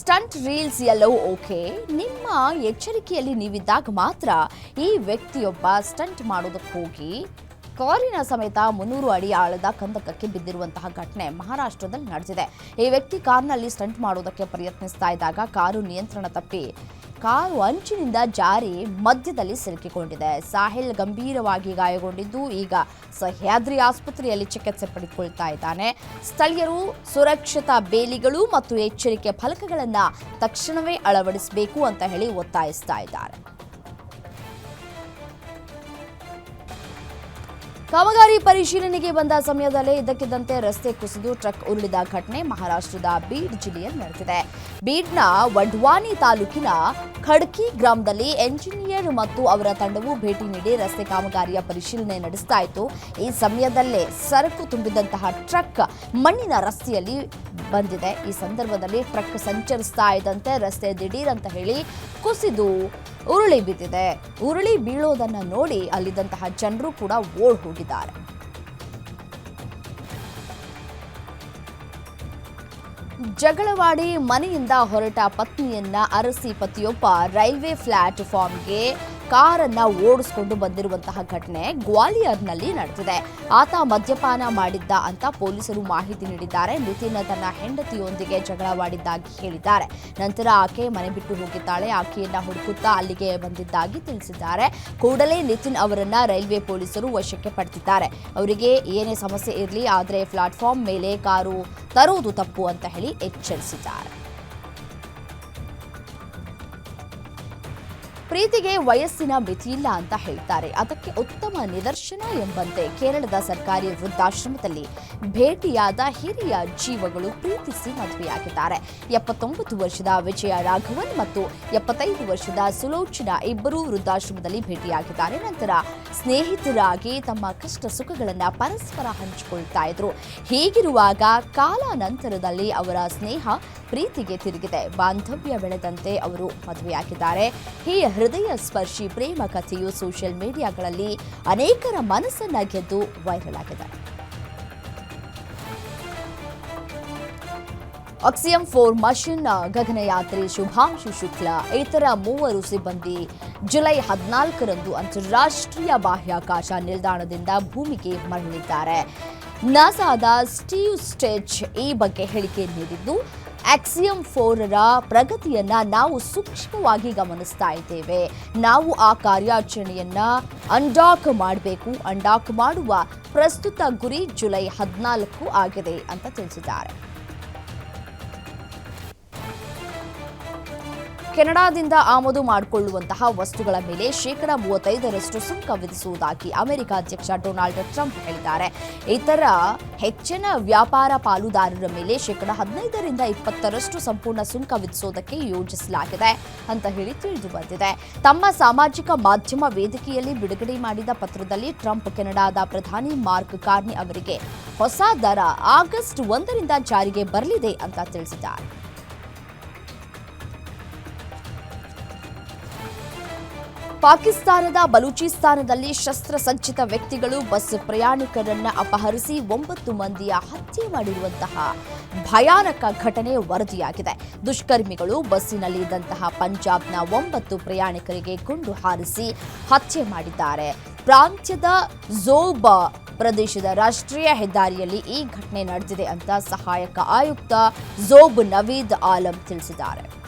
ಸ್ಟಂಟ್ ರೀಲ್ಸ್ ಎಲ್ಲವೂ ಓಕೆ. ನಿಮ್ಮ ಎಚ್ಚರಿಕೆಯಲ್ಲಿ ನೀವಿದ್ದಾಗ ಮಾತ್ರ ಈ ವ್ಯಕ್ತಿಯೊಬ್ಬ ಸ್ಟಂಟ್ ಮಾಡೋದಕ್ಕೆ ಹೋಗಿ ಕಾರಿನ ಸಮೇತ ಮುನ್ನೂರು ಅಡಿ ಆಳದ ಕಂದಕಕ್ಕೆ ಬಿದ್ದಿರುವಂತಹ ಘಟನೆ ಮಹಾರಾಷ್ಟ್ರದಲ್ಲಿ ನಡೆದಿದೆ. ಈ ವ್ಯಕ್ತಿ ಕಾರ್ನಲ್ಲಿ ಸ್ಟಂಟ್ ಮಾಡುವುದಕ್ಕೆ ಪ್ರಯತ್ನಿಸ್ತಾ ಇದ್ದಾಗ ಕಾರು ನಿಯಂತ್ರಣ ತಪ್ಪಿ ಕಾರು ಅಂಚಿನಿಂದ ಜಾರಿ ಮಧ್ಯದಲ್ಲಿ ಸಿಲುಕಿಕೊಂಡಿದೆ. ಸಾಹಿಲ್ ಗಂಭೀರವಾಗಿ ಗಾಯಗೊಂಡಿದ್ದು ಈಗ ಸಹ್ಯಾದ್ರಿ ಆಸ್ಪತ್ರೆಯಲ್ಲಿ ಚಿಕಿತ್ಸೆ ಪಡೆದುಕೊಳ್ತಾ ಇದ್ದಾನೆ. ಸ್ಥಳೀಯರು ಸುರಕ್ಷತಾ ಬೇಲಿಗಳು ಮತ್ತು ಎಚ್ಚರಿಕೆ ಫಲಕಗಳನ್ನು ತಕ್ಷಣವೇ ಅಳವಡಿಸಬೇಕು ಅಂತ ಹೇಳಿ ಒತ್ತಾಯಿಸ್ತಾ ಇದ್ದಾರೆ. ಕಾಮಗಾರಿ ಪರಿಶೀಲನೆಗೆ ಬಂದ ಸಮಯದಲ್ಲೇ ಇದ್ದಕ್ಕಿದ್ದಂತೆ ರಸ್ತೆ ಕುಸಿದು ಟ್ರಕ್ ಉರುಳಿದ ಘಟನೆ ಮಹಾರಾಷ್ಟ್ರದ ಬೀಡ್ ಜಿಲ್ಲೆಯಲ್ಲಿ ನಡೆದಿದೆ. ಬೀಡ್ನ ವಡ್ವಾನಿ ತಾಲೂಕಿನ ಖಡ್ಕಿ ಗ್ರಾಮದಲ್ಲಿ ಎಂಜಿನಿಯರ್ ಮತ್ತು ಅವರ ತಂಡವು ಭೇಟಿ ನೀಡಿ ರಸ್ತೆ ಕಾಮಗಾರಿಯ ಪರಿಶೀಲನೆ ನಡೆಸ್ತಾ ಇತ್ತು. ಈ ಸಮಯದಲ್ಲೇ ಸರಕು ತುಂಬಿದಂತಹ ಟ್ರಕ್ ಮಣ್ಣಿನ ರಸ್ತೆಯಲ್ಲಿ ಬಂದಿದೆ. ಈ ಸಂದರ್ಭದಲ್ಲಿ ಟ್ರಕ್ ಸಂಚರಿಸ್ತಾ ಇದ್ದಂತೆ ರಸ್ತೆ ದಿಢೀರ್ ಅಂತ ಹೇಳಿ ಕುಸಿದು ಉರುಳಿ ಬಿದ್ದಿದೆ. ಉರುಳಿ ಬೀಳೋದನ್ನ ನೋಡಿ ಅಲ್ಲಿದ್ದಂತಹ ಜನರು ಕೂಡ ಓಡ್ ಹೋಗಿದ್ದಾರೆ. ಜಗಳವಾಡಿ ಮನೆಯಿಂದ ಹೊರಟ ಪತ್ನಿಯನ್ನ ಅರಸಿ ಪತಿಯೊಬ್ಬ ರೈಲ್ವೆ ಪ್ಲಾಟ್ಫಾರ್ಮ್ಗೆ ಕಾರನ್ನ ಓಡಿಸ್ಕೊಂಡು ಬಂದಿರುವಂತಹ ಘಟನೆ ಗ್ವಾಲಿಯರ್ನಲ್ಲಿ ನಡೆದಿದೆ. ಆತ ಮದ್ಯಪಾನ ಮಾಡಿದ್ದ ಅಂತ ಪೊಲೀಸರು ಮಾಹಿತಿ ನೀಡಿದ್ದಾರೆ. ನಿತಿನ್ ತನ್ನ ಹೆಂಡತಿಯೊಂದಿಗೆ ಜಗಳವಾಡಿದ್ದಾಗಿ ಹೇಳಿದ್ದಾರೆ. ನಂತರ ಆಕೆ ಮನೆ ಬಿಟ್ಟು ಹೋಗಿದ್ದಾಳೆ. ಆಕೆಯನ್ನ ಹುಡುಕುತ್ತಾ ಅಲ್ಲಿಗೆ ಬಂದಿದ್ದಾಗಿ ತಿಳಿಸಿದ್ದಾರೆ. ಕೂಡಲೇ ನಿತಿನ್ ಅವರನ್ನ ರೈಲ್ವೆ ಪೊಲೀಸರು ವಶಕ್ಕೆ ಪಡೆದಿದ್ದಾರೆ. ಅವರಿಗೆ ಏನೇ ಸಮಸ್ಯೆ ಇರಲಿ, ಆದರೆ ಪ್ಲಾಟ್ಫಾರ್ಮ್ ಮೇಲೆ ಕಾರು ತರುವುದು ತಪ್ಪು ಅಂತ ಹೇಳಿ ಎಚ್ಚರಿಸಿದ್ದಾರೆ. ಪ್ರೀತಿಗೆ ವಯಸ್ಸಿನ ಮಿತಿಯಿಲ್ಲ ಅಂತ ಹೇಳ್ತಾರೆ. ಅದಕ್ಕೆ ಉತ್ತಮ ನಿದರ್ಶನ ಎಂಬಂತೆ ಕೇರಳದ ಸರ್ಕಾರಿ ವೃದ್ಧಾಶ್ರಮದಲ್ಲಿ ಭೇಟಿಯಾದ ಹಿರಿಯ ಜೀವಗಳು ಪ್ರೀತಿಸಿ ಮದುವೆಯಾಗಿದ್ದಾರೆ. ಎಪ್ಪತ್ತೊಂಬತ್ತು ವರ್ಷದ ವಿಜಯ ರಾಘವನ್ ಮತ್ತು ಎಪ್ಪತ್ತೈದು ವರ್ಷದ ಸುಲೋಚನಾ ಇಬ್ಬರೂ ವೃದ್ಧಾಶ್ರಮದಲ್ಲಿ ಭೇಟಿಯಾಗಿದ್ದಾರೆ. ನಂತರ ಸ್ನೇಹಿತರಾಗಿ ತಮ್ಮ ಕಷ್ಟ ಸುಖಗಳನ್ನು ಪರಸ್ಪರ ಹಂಚಿಕೊಳ್ತಾ ಇದ್ರು. ಹೀಗಿರುವಾಗ ಕಾಲಾನಂತರದಲ್ಲಿ ಅವರ ಸ್ನೇಹ ಪ್ರೀತಿಗೆ ತಿರುಗಿದೆ. ಬಾಂಧವ್ಯ ಬೆಳೆದಂತೆ ಅವರು ಮದುವೆಯಾಗಿದ್ದಾರೆ. ಈ ಹೃದಯ ಸ್ಪರ್ಶಿ ಪ್ರೇಮ ಕಥೆಯು ಸೋಷಿಯಲ್ ಮೀಡಿಯಾಗಳಲ್ಲಿ ಅನೇಕರ ಮನಸ್ಸನ್ನ ಗೆದ್ದು ವೈರಲ್ ಆಗಿದೆ. ಆಕ್ಸಿಯಂ ಫೋರ್ ಮಷಿನ್ ಗಗನಯಾತ್ರಿ ಶುಭಾಂಶು ಶುಕ್ಲಾ ಇತರ ಮೂವರು ಸಿಬ್ಬಂದಿ ಜುಲೈ ಹದಿನಾಲ್ಕರಂದು ಅಂತಾರಾಷ್ಟ್ರೀಯ ಬಾಹ್ಯಾಕಾಶ ನಿಲ್ದಾಣದಿಂದ ಭೂಮಿಗೆ ಮರಳಿದ್ದಾರೆ. ನಾಸಾದ ಸ್ಟೀವ್ ಸ್ಟೆಚ್ ಈ ಬಗ್ಗೆ ಹೇಳಿಕೆ ನೀಡಿದ್ದು ಆಕ್ಸಿಯಂ ಫೋರರ ಪ್ರಗತಿಯನ್ನ ನಾವು ಸೂಕ್ಷ್ಮವಾಗಿ ಗಮನಿಸ್ತಾ ಇದ್ದೇವೆ. ನಾವು ಆ ಕಾರ್ಯಾಚರಣೆಯನ್ನು ಅಂಡಾಕ್ ಮಾಡಬೇಕು, ಅಂಡಾಕ್ ಮಾಡುವ ಪ್ರಸ್ತುತ ಗುರಿ ಜುಲೈ ಹದಿನಾಲ್ಕು ಆಗಿದೆ ಅಂತ ತಿಳಿಸಿದ್ದಾರೆ. ಕೆನಡಾದಿಂದ ಆಮದು ಮಾಡಿಕೊಳ್ಳುವಂತಹ ವಸ್ತುಗಳ ಮೇಲೆ ಶೇಕಡ ಮೂವತ್ತೈದರಷ್ಟು ಸುಂಕ ವಿಧಿಸುವುದಾಗಿ ಅಮೆರಿಕ ಅಧ್ಯಕ್ಷ ಡೊನಾಲ್ಡ್ ಟ್ರಂಪ್ ಹೇಳಿದ್ದಾರೆ. ಇತರ ಹೆಚ್ಚಿನ ವ್ಯಾಪಾರ ಪಾಲುದಾರರ ಮೇಲೆ ಶೇಕಡ ಹದಿನೈದರಿಂದ ಇಪ್ಪತ್ತರಷ್ಟು ಸಂಪೂರ್ಣ ಸುಂಕ ವಿಧಿಸುವುದಕ್ಕೆ ಯೋಜಿಸಲಾಗಿದೆ ಅಂತ ಹೇಳಿ ತಿಳಿದು ಬಂದಿದೆ. ತಮ್ಮ ಸಾಮಾಜಿಕ ಮಾಧ್ಯಮ ವೇದಿಕೆಯಲ್ಲಿ ಬಿಡುಗಡೆ ಮಾಡಿದ ಪತ್ರದಲ್ಲಿ ಟ್ರಂಪ್ ಕೆನಡಾದ ಪ್ರಧಾನಿ ಮಾರ್ಕ್ ಕಾರ್ನಿ ಅವರಿಗೆ ಹೊಸ ದರ ಆಗಸ್ಟ್ ಒಂದರಿಂದ ಜಾರಿಗೆ ಬರಲಿದೆ ಅಂತ ತಿಳಿಸಿದ್ದಾರೆ. ಪಾಕಿಸ್ತಾನದ ಬಲೂಚಿಸ್ತಾನದಲ್ಲಿ ಶಸ್ತ್ರಸಜ್ಜಿತ ವ್ಯಕ್ತಿಗಳು ಬಸ್ ಪ್ರಯಾಣಿಕರನ್ನ ಅಪಹರಿಸಿ ಒಂಬತ್ತು ಮಂದಿಯ ಹತ್ಯೆ ಮಾಡಿರುವಂತಹ ಭಯಾನಕ ಘಟನೆ ವರದಿಯಾಗಿದೆ. ದುಷ್ಕರ್ಮಿಗಳು ಬಸ್ಸಿನಲ್ಲಿ ಇದ್ದಂತಹ ಪಂಜಾಬ್ನ ಒಂಬತ್ತು ಪ್ರಯಾಣಿಕರಿಗೆ ಗುಂಡು ಹಾರಿಸಿ ಹತ್ಯೆ ಮಾಡಿದ್ದಾರೆ. ಪ್ರಾಂತ್ಯದ ಝೋಬ ಪ್ರದೇಶದ ರಾಷ್ಟ್ರೀಯ ಹೆದ್ದಾರಿಯಲ್ಲಿ ಈ ಘಟನೆ ನಡೆದಿದೆ ಅಂತ ಸಹಾಯಕ ಆಯುಕ್ತ ಝೋಬ್ ನವೀದ್ ಆಲಂ ತಿಳಿಸಿದ್ದಾರೆ.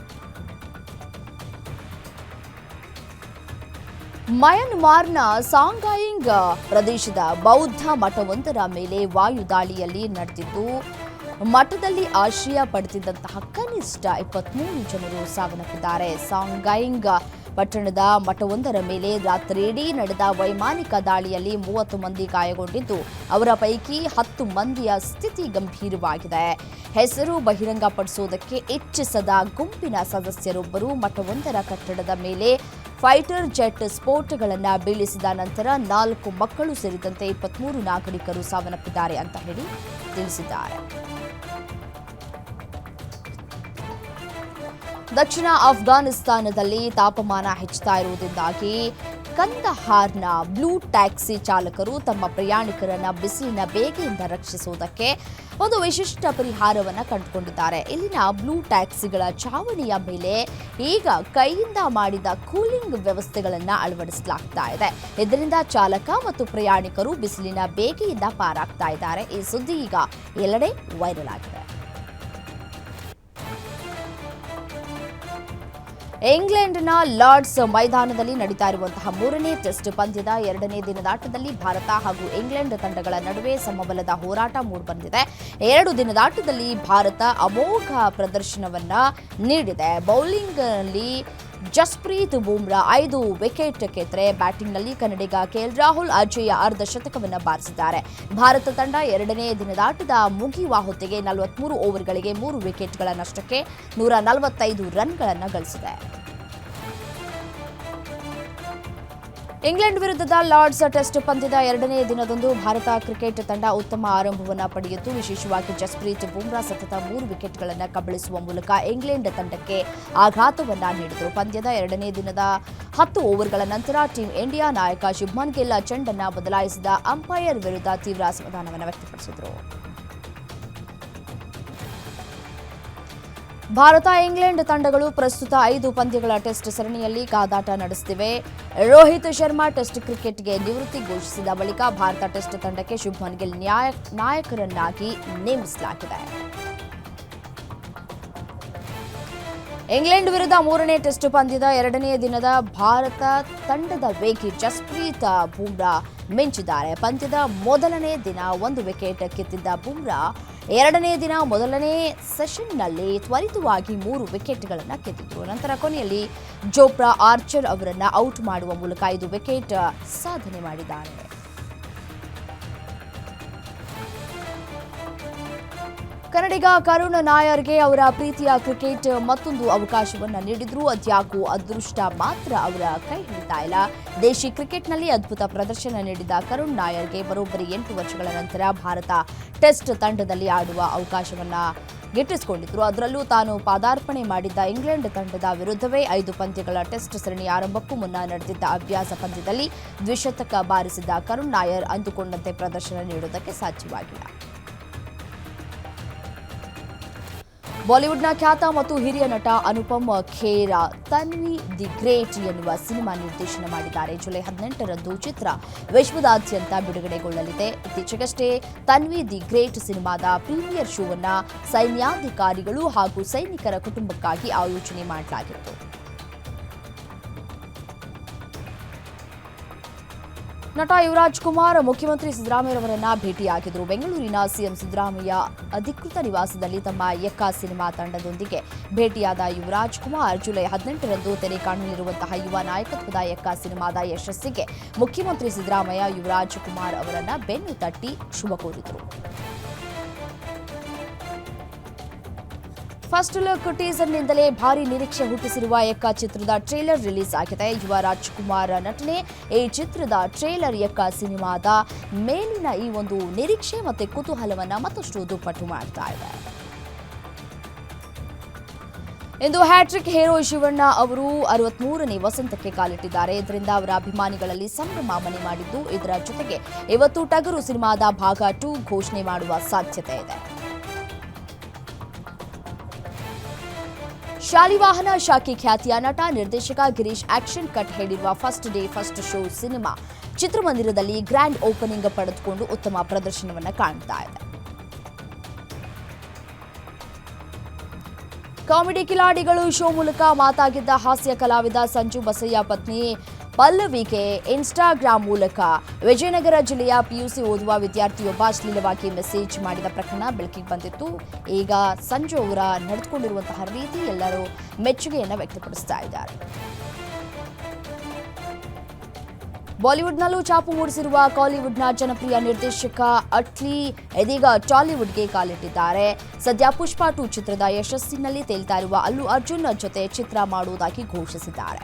ಮಯನ್ಮಾರ್ನ ಸಾಂಗಾಯಿಂಗ್ ಪ್ರದೇಶದ ಬೌದ್ಧ ಮಠವೊಂದರ ಮೇಲೆ ವಾಯುದಾಳಿಯಲ್ಲಿ ನಡೆದಿದ್ದು, ಮಠದಲ್ಲಿ ಆಶ್ರಯ ಪಡೆದಿದ್ದಂತಹ ಕನಿಷ್ಠ ಇಪ್ಪತ್ಮೂರು ಜನರು ಸಾವನ್ನಪ್ಪಿದ್ದಾರೆ. ಸಾಂಗಾಯಿಂಗ್ ಪಟ್ಟಣದ ಮಠವೊಂದರ ಮೇಲೆ ರಾತ್ರಿಯಿಡೀ ನಡೆದ ವೈಮಾನಿಕ ದಾಳಿಯಲ್ಲಿ ಮೂವತ್ತು ಮಂದಿ ಗಾಯಗೊಂಡಿದ್ದು, ಅವರ ಪೈಕಿ ಹತ್ತು ಮಂದಿಯ ಸ್ಥಿತಿ ಗಂಭೀರವಾಗಿದೆ. ಹೆಸರು ಬಹಿರಂಗಪಡಿಸುವುದಕ್ಕೆ ಇಚ್ಛಿಸದ ಗುಂಪಿನ ಸದಸ್ಯರೊಬ್ಬರು ಮಠವೊಂದರ ಕಟ್ಟಡದ ಮೇಲೆ ಫೈಟರ್ ಜೆಟ್ ಸ್ಫೋಟಗಳನ್ನು ಬೀಳಿಸಿದ ನಂತರ ನಾಲ್ಕು ಮಕ್ಕಳು ಸೇರಿದಂತೆ ಇಪ್ಪತ್ಮೂರು ನಾಗರಿಕರು ಸಾವನ್ನಪ್ಪಿದ್ದಾರೆ ಅಂತ ಹೇಳಿ ತಿಳಿಸಿದ್ದಾರೆ. ದಕ್ಷಿಣ ಅಫ್ಘಾನಿಸ್ತಾನದಲ್ಲಿ ತಾಪಮಾನ ಹೆಚ್ಚುತ್ತಾ ಇರುವುದರಿಂದಾಗಿ ಕಂದಹಾರ್ನ ಬ್ಲೂ ಟ್ಯಾಕ್ಸಿ ಚಾಲಕರು ತಮ್ಮ ಪ್ರಯಾಣಿಕರನ್ನ ಬಿಸಿಲಿನ ಬೇಗೆಯಿಂದ ರಕ್ಷಿಸುವುದಕ್ಕೆ ಒಂದು ವಿಶಿಷ್ಟ ಪರಿಹಾರವನ್ನು ಕಂಡುಕೊಂಡಿದ್ದಾರೆ. ಇಲ್ಲಿನ ಬ್ಲೂ ಟ್ಯಾಕ್ಸಿಗಳ ಚಾವಣಿಯ ಮೇಲೆ ಈಗ ಕೈಯಿಂದ ಮಾಡಿದ ಕೂಲಿಂಗ್ ವ್ಯವಸ್ಥೆಗಳನ್ನು ಅಳವಡಿಸಲಾಗ್ತಾ ಇದೆ. ಇದರಿಂದ ಚಾಲಕ ಮತ್ತು ಪ್ರಯಾಣಿಕರು ಬಿಸಿಲಿನ ಬೇಗೆಯಿಂದ ಪಾರಾಗ್ತಾ ಇದ್ದಾರೆ. ಈ ಸುದ್ದಿ ಈಗ ಎಲ್ಲೆಡೆ ವೈರಲ್ ಆಗಿದೆ. ಇಂಗ್ಲೆಂಡ್ನ ಲಾರ್ಡ್ಸ್ ಮೈದಾನದಲ್ಲಿ ನಡೀತಾ ಇರುವಂತಹ ಮೂರನೇ ಟೆಸ್ಟ್ ಪಂದ್ಯದ ಎರಡನೇ ದಿನದಾಟದಲ್ಲಿ ಭಾರತ ಹಾಗೂ ಇಂಗ್ಲೆಂಡ್ ತಂಡಗಳ ನಡುವೆ ಸಮಬಲದ ಹೋರಾಟ ಮೂಡಿಬಂದಿದೆ. ಎರಡು ದಿನದಾಟದಲ್ಲಿ ಭಾರತ ಅಮೋಘ ಪ್ರದರ್ಶನವನ್ನ ನೀಡಿದೆ. ಬೌಲಿಂಗ್ನಲ್ಲಿ ಜಸ್ಪ್ರೀತ್ ಬೂಮ್ರಾ ಐದು ವಿಕೆಟ್ ಕೆತ್ತರೆ ಬ್ಯಾಟಿಂಗ್ನಲ್ಲಿ ಕನ್ನಡಿಗ ಕೆಎಲ್ ರಾಹುಲ್ ಅಜೇಯ ಅರ್ಧ ಶತಕವನ್ನು ಬಾರಿಸಿದ್ದಾರೆ. ಭಾರತ ತಂಡ ಎರಡನೇ ದಿನದಾಟದ ಮುಗಿಯುವ ಹೊತ್ತಿಗೆ ನಲವತ್ಮೂರು ಓವರ್ಗಳಿಗೆ ಮೂರು ವಿಕೆಟ್ಗಳ ನಷ್ಟಕ್ಕೆ ನೂರ ನಲವತ್ತೈದು ರನ್ಗಳನ್ನು ಗಳಿಸಿದೆ. ಇಂಗ್ಲೆಂಡ್ ವಿರುದ್ಧದ ಲಾರ್ಡ್ಸ್ ಟೆಸ್ಟ್ ಪಂದ್ಯದ ಎರಡನೇ ದಿನದಂದು ಭಾರತ ಕ್ರಿಕೆಟ್ ತಂಡ ಉತ್ತಮ ಆರಂಭವನ್ನು ಪಡೆಯಿತು. ವಿಶೇಷವಾಗಿ ಜಸ್ಪ್ರೀತ್ ಬುಮ್ರಾ ಸತತ ಮೂರು ವಿಕೆಟ್ಗಳನ್ನು ಕಬಳಿಸುವ ಮೂಲಕ ಇಂಗ್ಲೆಂಡ್ ತಂಡಕ್ಕೆ ಆಘಾತವನ್ನು ನೀಡಿದರು. ಪಂದ್ಯದ ಎರಡನೇ ದಿನದ ಹತ್ತು ಓವರ್ಗಳ ನಂತರ ಟೀಂ ಇಂಡಿಯಾ ನಾಯಕ ಶುಭ್ಮನ್ ಗಿಲ್ ಚೆಂಡನ್ನು ಬದಲಾಯಿಸಿದ ಅಂಪೈರ್ ವಿರುದ್ಧ ತೀವ್ರ ಅಸಮಾಧಾನವನ್ನು ವ್ಯಕ್ತಪಡಿಸಿದರು. ಭಾರತ, ಇಂಗ್ಲೆಂಡ್ ತಂಡಗಳು ಪ್ರಸ್ತುತ ಐದು ಪಂದ್ಯಗಳ ಟೆಸ್ಟ್ ಸರಣಿಯಲ್ಲಿ ಕಾದಾಟ ನಡೆಸುತ್ತಿವೆ. ರೋಹಿತ್ ಶರ್ಮಾ ಟೆಸ್ಟ್ ಕ್ರಿಕೆಟ್ಗೆ ನಿವೃತ್ತಿ ಘೋಷಿಸಿದ ಬಳಿಕ ಭಾರತ ಟೆಸ್ಟ್ ತಂಡಕ್ಕೆ ಶುಭ್ಮನ್ ಗಿಲ್ ನ್ಯಾಯ, ನಾಯಕರನ್ನಾಗಿ ನೇಮಿಸಲಾಗಿದೆ. ಇಂಗ್ಲೆಂಡ್ ವಿರುದ್ಧ ಮೂರನೇ ಟೆಸ್ಟ್ ಪಂದ್ಯದ ಎರಡನೇ ದಿನದ ಭಾರತ ತಂಡದ ವೇಗಿ ಜಸ್ಪ್ರೀತ್ ಬೂಮ್ರಾ ಮಿಂಚಿದ್ದಾರೆ. ಪಂದ್ಯದ ಮೊದಲನೇ ದಿನ ಒಂದು ವಿಕೆಟ್ ಕಿತ್ತಿದ್ದ ಬೂಮ್ರಾ ಎರಡನೇ ದಿನ ಮೊದಲನೇ ಸೆಷನ್ನಲ್ಲಿ ತ್ವರಿತವಾಗಿ ಮೂರು ವಿಕೆಟ್ಗಳನ್ನು ಕಿತ್ತಿದ್ರು ನಂತರ ಕೊನೆಯಲ್ಲಿ ಜೋಪ್ರಾ ಆರ್ಚರ್ ಅವರನ್ನು ಔಟ್ ಮಾಡುವ ಮೂಲಕ ಐದು ವಿಕೆಟ್ ಸಾಧನೆ ಮಾಡಿದ್ದಾರೆ ಕನ್ನಡಿಗ ಕರುಣ್ ನಾಯರ್ಗೆ ಅವರ ಪ್ರೀತಿಯ ಕ್ರಿಕೆಟ್ ಮತ್ತೊಂದು ಅವಕಾಶವನ್ನು ನೀಡಿದ್ರು. ಅದ್ಯಾಕೂ ಅದೃಷ್ಟ ಮಾತ್ರ ಅವರ ಕೈ ಹಿಡಿತಾ ಇಲ್ಲ. ದೇಶಿ ಕ್ರಿಕೆಟ್ನಲ್ಲಿ ಅದ್ಭುತ ಪ್ರದರ್ಶನ ನೀಡಿದ ಕರುಣ್ ನಾಯರ್ಗೆ ಬರೋಬ್ಬರಿ ಎಂಟು ವರ್ಷಗಳ ನಂತರ ಭಾರತ ಟೆಸ್ಟ್ ತಂಡದಲ್ಲಿ ಆಡುವ ಅವಕಾಶವನ್ನು ಗಿಟ್ಟಿಸಿಕೊಂಡಿದ್ರು. ಅದರಲ್ಲೂ ತಾನು ಪಾದಾರ್ಪಣೆ ಮಾಡಿದ್ದ ಇಂಗ್ಲೆಂಡ್ ತಂಡದ ವಿರುದ್ಧವೇ ಐದು ಪಂದ್ಯಗಳ ಟೆಸ್ಟ್ ಸರಣಿ ಆರಂಭಕ್ಕೂ ಮುನ್ನ ನಡೆದಿದ್ದ ಅಭ್ಯಾಸ ಪಂದ್ಯದಲ್ಲಿ ದ್ವಿಶತಕ ಬಾರಿಸಿದ್ದ ಕರುಣ್ ನಾಯರ್ ಅಂದುಕೊಂಡಂತೆ ಪ್ರದರ್ಶನ ನೀಡುವುದಕ್ಕೆ ಸಾಧ್ಯವಾಗಿಲ್ಲ. ಬಾಲಿವುಡ್ನ ಖ್ಯಾತ ಮತ್ತು ಹಿರಿಯ ನಟ ಅನುಪಮ್ ಖೇರ, ತನ್ವಿ ದಿ ಗ್ರೇಟ್ ಎನ್ನುವ ಸಿನಿಮಾ ನಿರ್ದೇಶನ ಮಾಡಿದ್ದಾರೆ. ಜುಲೈ ಹದಿನೆಂಟರಂದು ಚಿತ್ರ ವಿಶ್ವದಾದ್ಯಂತ ಬಿಡುಗಡೆಗೊಳ್ಳಲಿದೆ. ಇತ್ತೀಚೆಗಷ್ಟೇ ತನ್ವಿ ದಿ ಗ್ರೇಟ್ ಸಿನಿಮಾದ ಪ್ರೀಮಿಯರ್ ಶೋವನ್ನ ಸೈನ್ಯಾಧಿಕಾರಿಗಳು ಹಾಗೂ ಸೈನಿಕರ ಕುಟುಂಬಕ್ಕಾಗಿ ಆಯೋಜನೆ ಮಾಡಲಾಗಿತ್ತು. ನಟ ಯುವರಾಜ್ ಕುಮಾರ್ ಮುಖ್ಯಮಂತ್ರಿ ಸಿದ್ದರಾಮಯ್ಯರವರನ್ನ ಭೇಟಿಯಾಗಿದ್ದರು ಬೆಂಗಳೂರಿನ ಸಿಎಂ ಸಿದ್ದರಾಮಯ್ಯ ಅಧಿಕೃತ ನಿವಾಸದಲ್ಲಿ ತಮ್ಮ ಎಕ್ಕ ಸಿನಿಮಾ ತಂಡದೊಂದಿಗೆ ಭೇಟಿಯಾದ ಯುವರಾಜ್ ಕುಮಾರ್ ಜುಲೈ ಹದಿನೆಂಟರಂದು ತೆರೆ ಕಾಣಲಿರುವಂತಹ ಯುವ ನಾಯಕತ್ವದ ಎಕ್ಕ ಸಿನಿಮಾದ ಯಶಸ್ಸಿಗೆ ಮುಖ್ಯಮಂತ್ರಿ ಸಿದ್ದರಾಮಯ್ಯ ಯುವರಾಜ್ ಕುಮಾರ್ ಅವರನ್ನ ಬೆನ್ನು ತಟ್ಟಿ ಶುಭ ಕೋರಿದರು. ಫಸ್ಟ್ ಲುಕ್ ಟೀಸರ್ನಿಂದಲೇ ಭಾರಿ ನಿರೀಕ್ಷೆ ಹುಟ್ಟಿಸಿರುವ ಎಕ್ಕ ಚಿತ್ರದ ಟ್ರೇಲರ್ ರಿಲೀಸ್ ಆಗಿದೆ. ಯುವ ರಾಜ್ಕುಮಾರ್ ನಟನೆ ಈ ಚಿತ್ರದ ಟ್ರೇಲರ್ ಎಕ್ಕ ಸಿನಿಮಾದ ಮೇಲಿನ ಈ ಒಂದು ನಿರೀಕ್ಷೆ ಮತ್ತೆ ಕುತೂಹಲವನ್ನು ಮತ್ತಷ್ಟು ದುಪ್ಪಟ್ಟು ಮಾಡ್ತಾ ಇದೆ. ಇಂದು ಹ್ಯಾಟ್ರಿಕ್ ಹೀರೋ ಶಿವಣ್ಣ ಅವರು ಅರವತ್ಮೂರನೇ ವಸಂತಕ್ಕೆ ಕಾಲಿಟ್ಟಿದ್ದಾರೆ. ಇದರಿಂದ ಅವರ ಅಭಿಮಾನಿಗಳಲ್ಲಿ ಸಂಭ್ರಮ ಮನೆ ಮಾಡಿದ್ದು ಇದರ ಜೊತೆಗೆ ಇವತ್ತು ಟಗರು ಸಿನಿಮಾದ ಭಾಗ ಟೂ ಘೋಷಣೆ ಮಾಡುವ ಸಾಧ್ಯತೆ ಇದೆ. ಶಾಲಿವಾಹನ ಶಾಖೆ ಖ್ಯಾತಿಯ ನಟ ನಿರ್ದೇಶಕ ಗಿರೀಶ್ ಆಕ್ಷನ್ ಕಟ್ ಹೇಳಿರುವ first day, first show cinema ಚಿತ್ರಮಂದಿರದಲ್ಲಿ ಗ್ರ್ಯಾಂಡ್ ಓಪನಿಂಗ್ ಪಡೆದುಕೊಂಡು ಉತ್ತಮ ಪ್ರದರ್ಶನವನ್ನು ಕಾಣ್ತಾ ಇದೆ. ಕಾಮಿಡಿ ಕಿಲಾಡಿಗಳು ಶೋ ಮೂಲಕ ಮಾತಾಗಿದ್ದ ಹಾಸ್ಯ ಕಲಾವಿದ ಸಂಜು ಬಸಯ್ಯ ಪತ್ನಿ ಪಲ್ಲವಿಗೆ ಇನ್ಸ್ಟಾಗ್ರಾಂ ಮೂಲಕ. ವಿಜಯನಗರ ಜಿಲ್ಲೆಯ ಪಿಯುಸಿ ಓದುವ ವಿದ್ಯಾರ್ಥಿಯೊಬ್ಬ ಅಶ್ಲೀಲವಾಗಿ ಮೆಸೇಜ್ ಮಾಡಿದ ಪ್ರಕರಣ ಬೆಳಕಿಗೆ ಬಂದಿತ್ತು. ಈಗ ಸಂಜೆ ಅವರ ನಡೆದುಕೊಂಡಿರುವಂತಹ ರೀತಿ ಎಲ್ಲರೂ ಮೆಚ್ಚುಗೆಯನ್ನು ವ್ಯಕ್ತಪಡಿಸ್ತಾ ಇದ್ದಾರೆ. ಬಾಲಿವುಡ್ನಲ್ಲೂ ಚಾಪು ಮೂಡಿಸಿರುವ ಕಾಲಿವುಡ್ನ ಜನಪ್ರಿಯ ನಿರ್ದೇಶಕ ಅಟ್ಲಿ ಇದೀಗ ಟಾಲಿವುಡ್ಗೆ ಕಾಲಿಟ್ಟಿದ್ದಾರೆ. ಸದ್ಯ ಪುಷ್ಪಾ ಟು ಚಿತ್ರದ ಯಶಸ್ಸಿನಲ್ಲಿ ತೇಲ್ತಾ ಇರುವ ಅಲ್ಲು ಅರ್ಜುನ್ ಜೊತೆ ಚಿತ್ರ ಮಾಡುವುದಾಗಿ ಘೋಷಿಸಿದ್ದಾರೆ.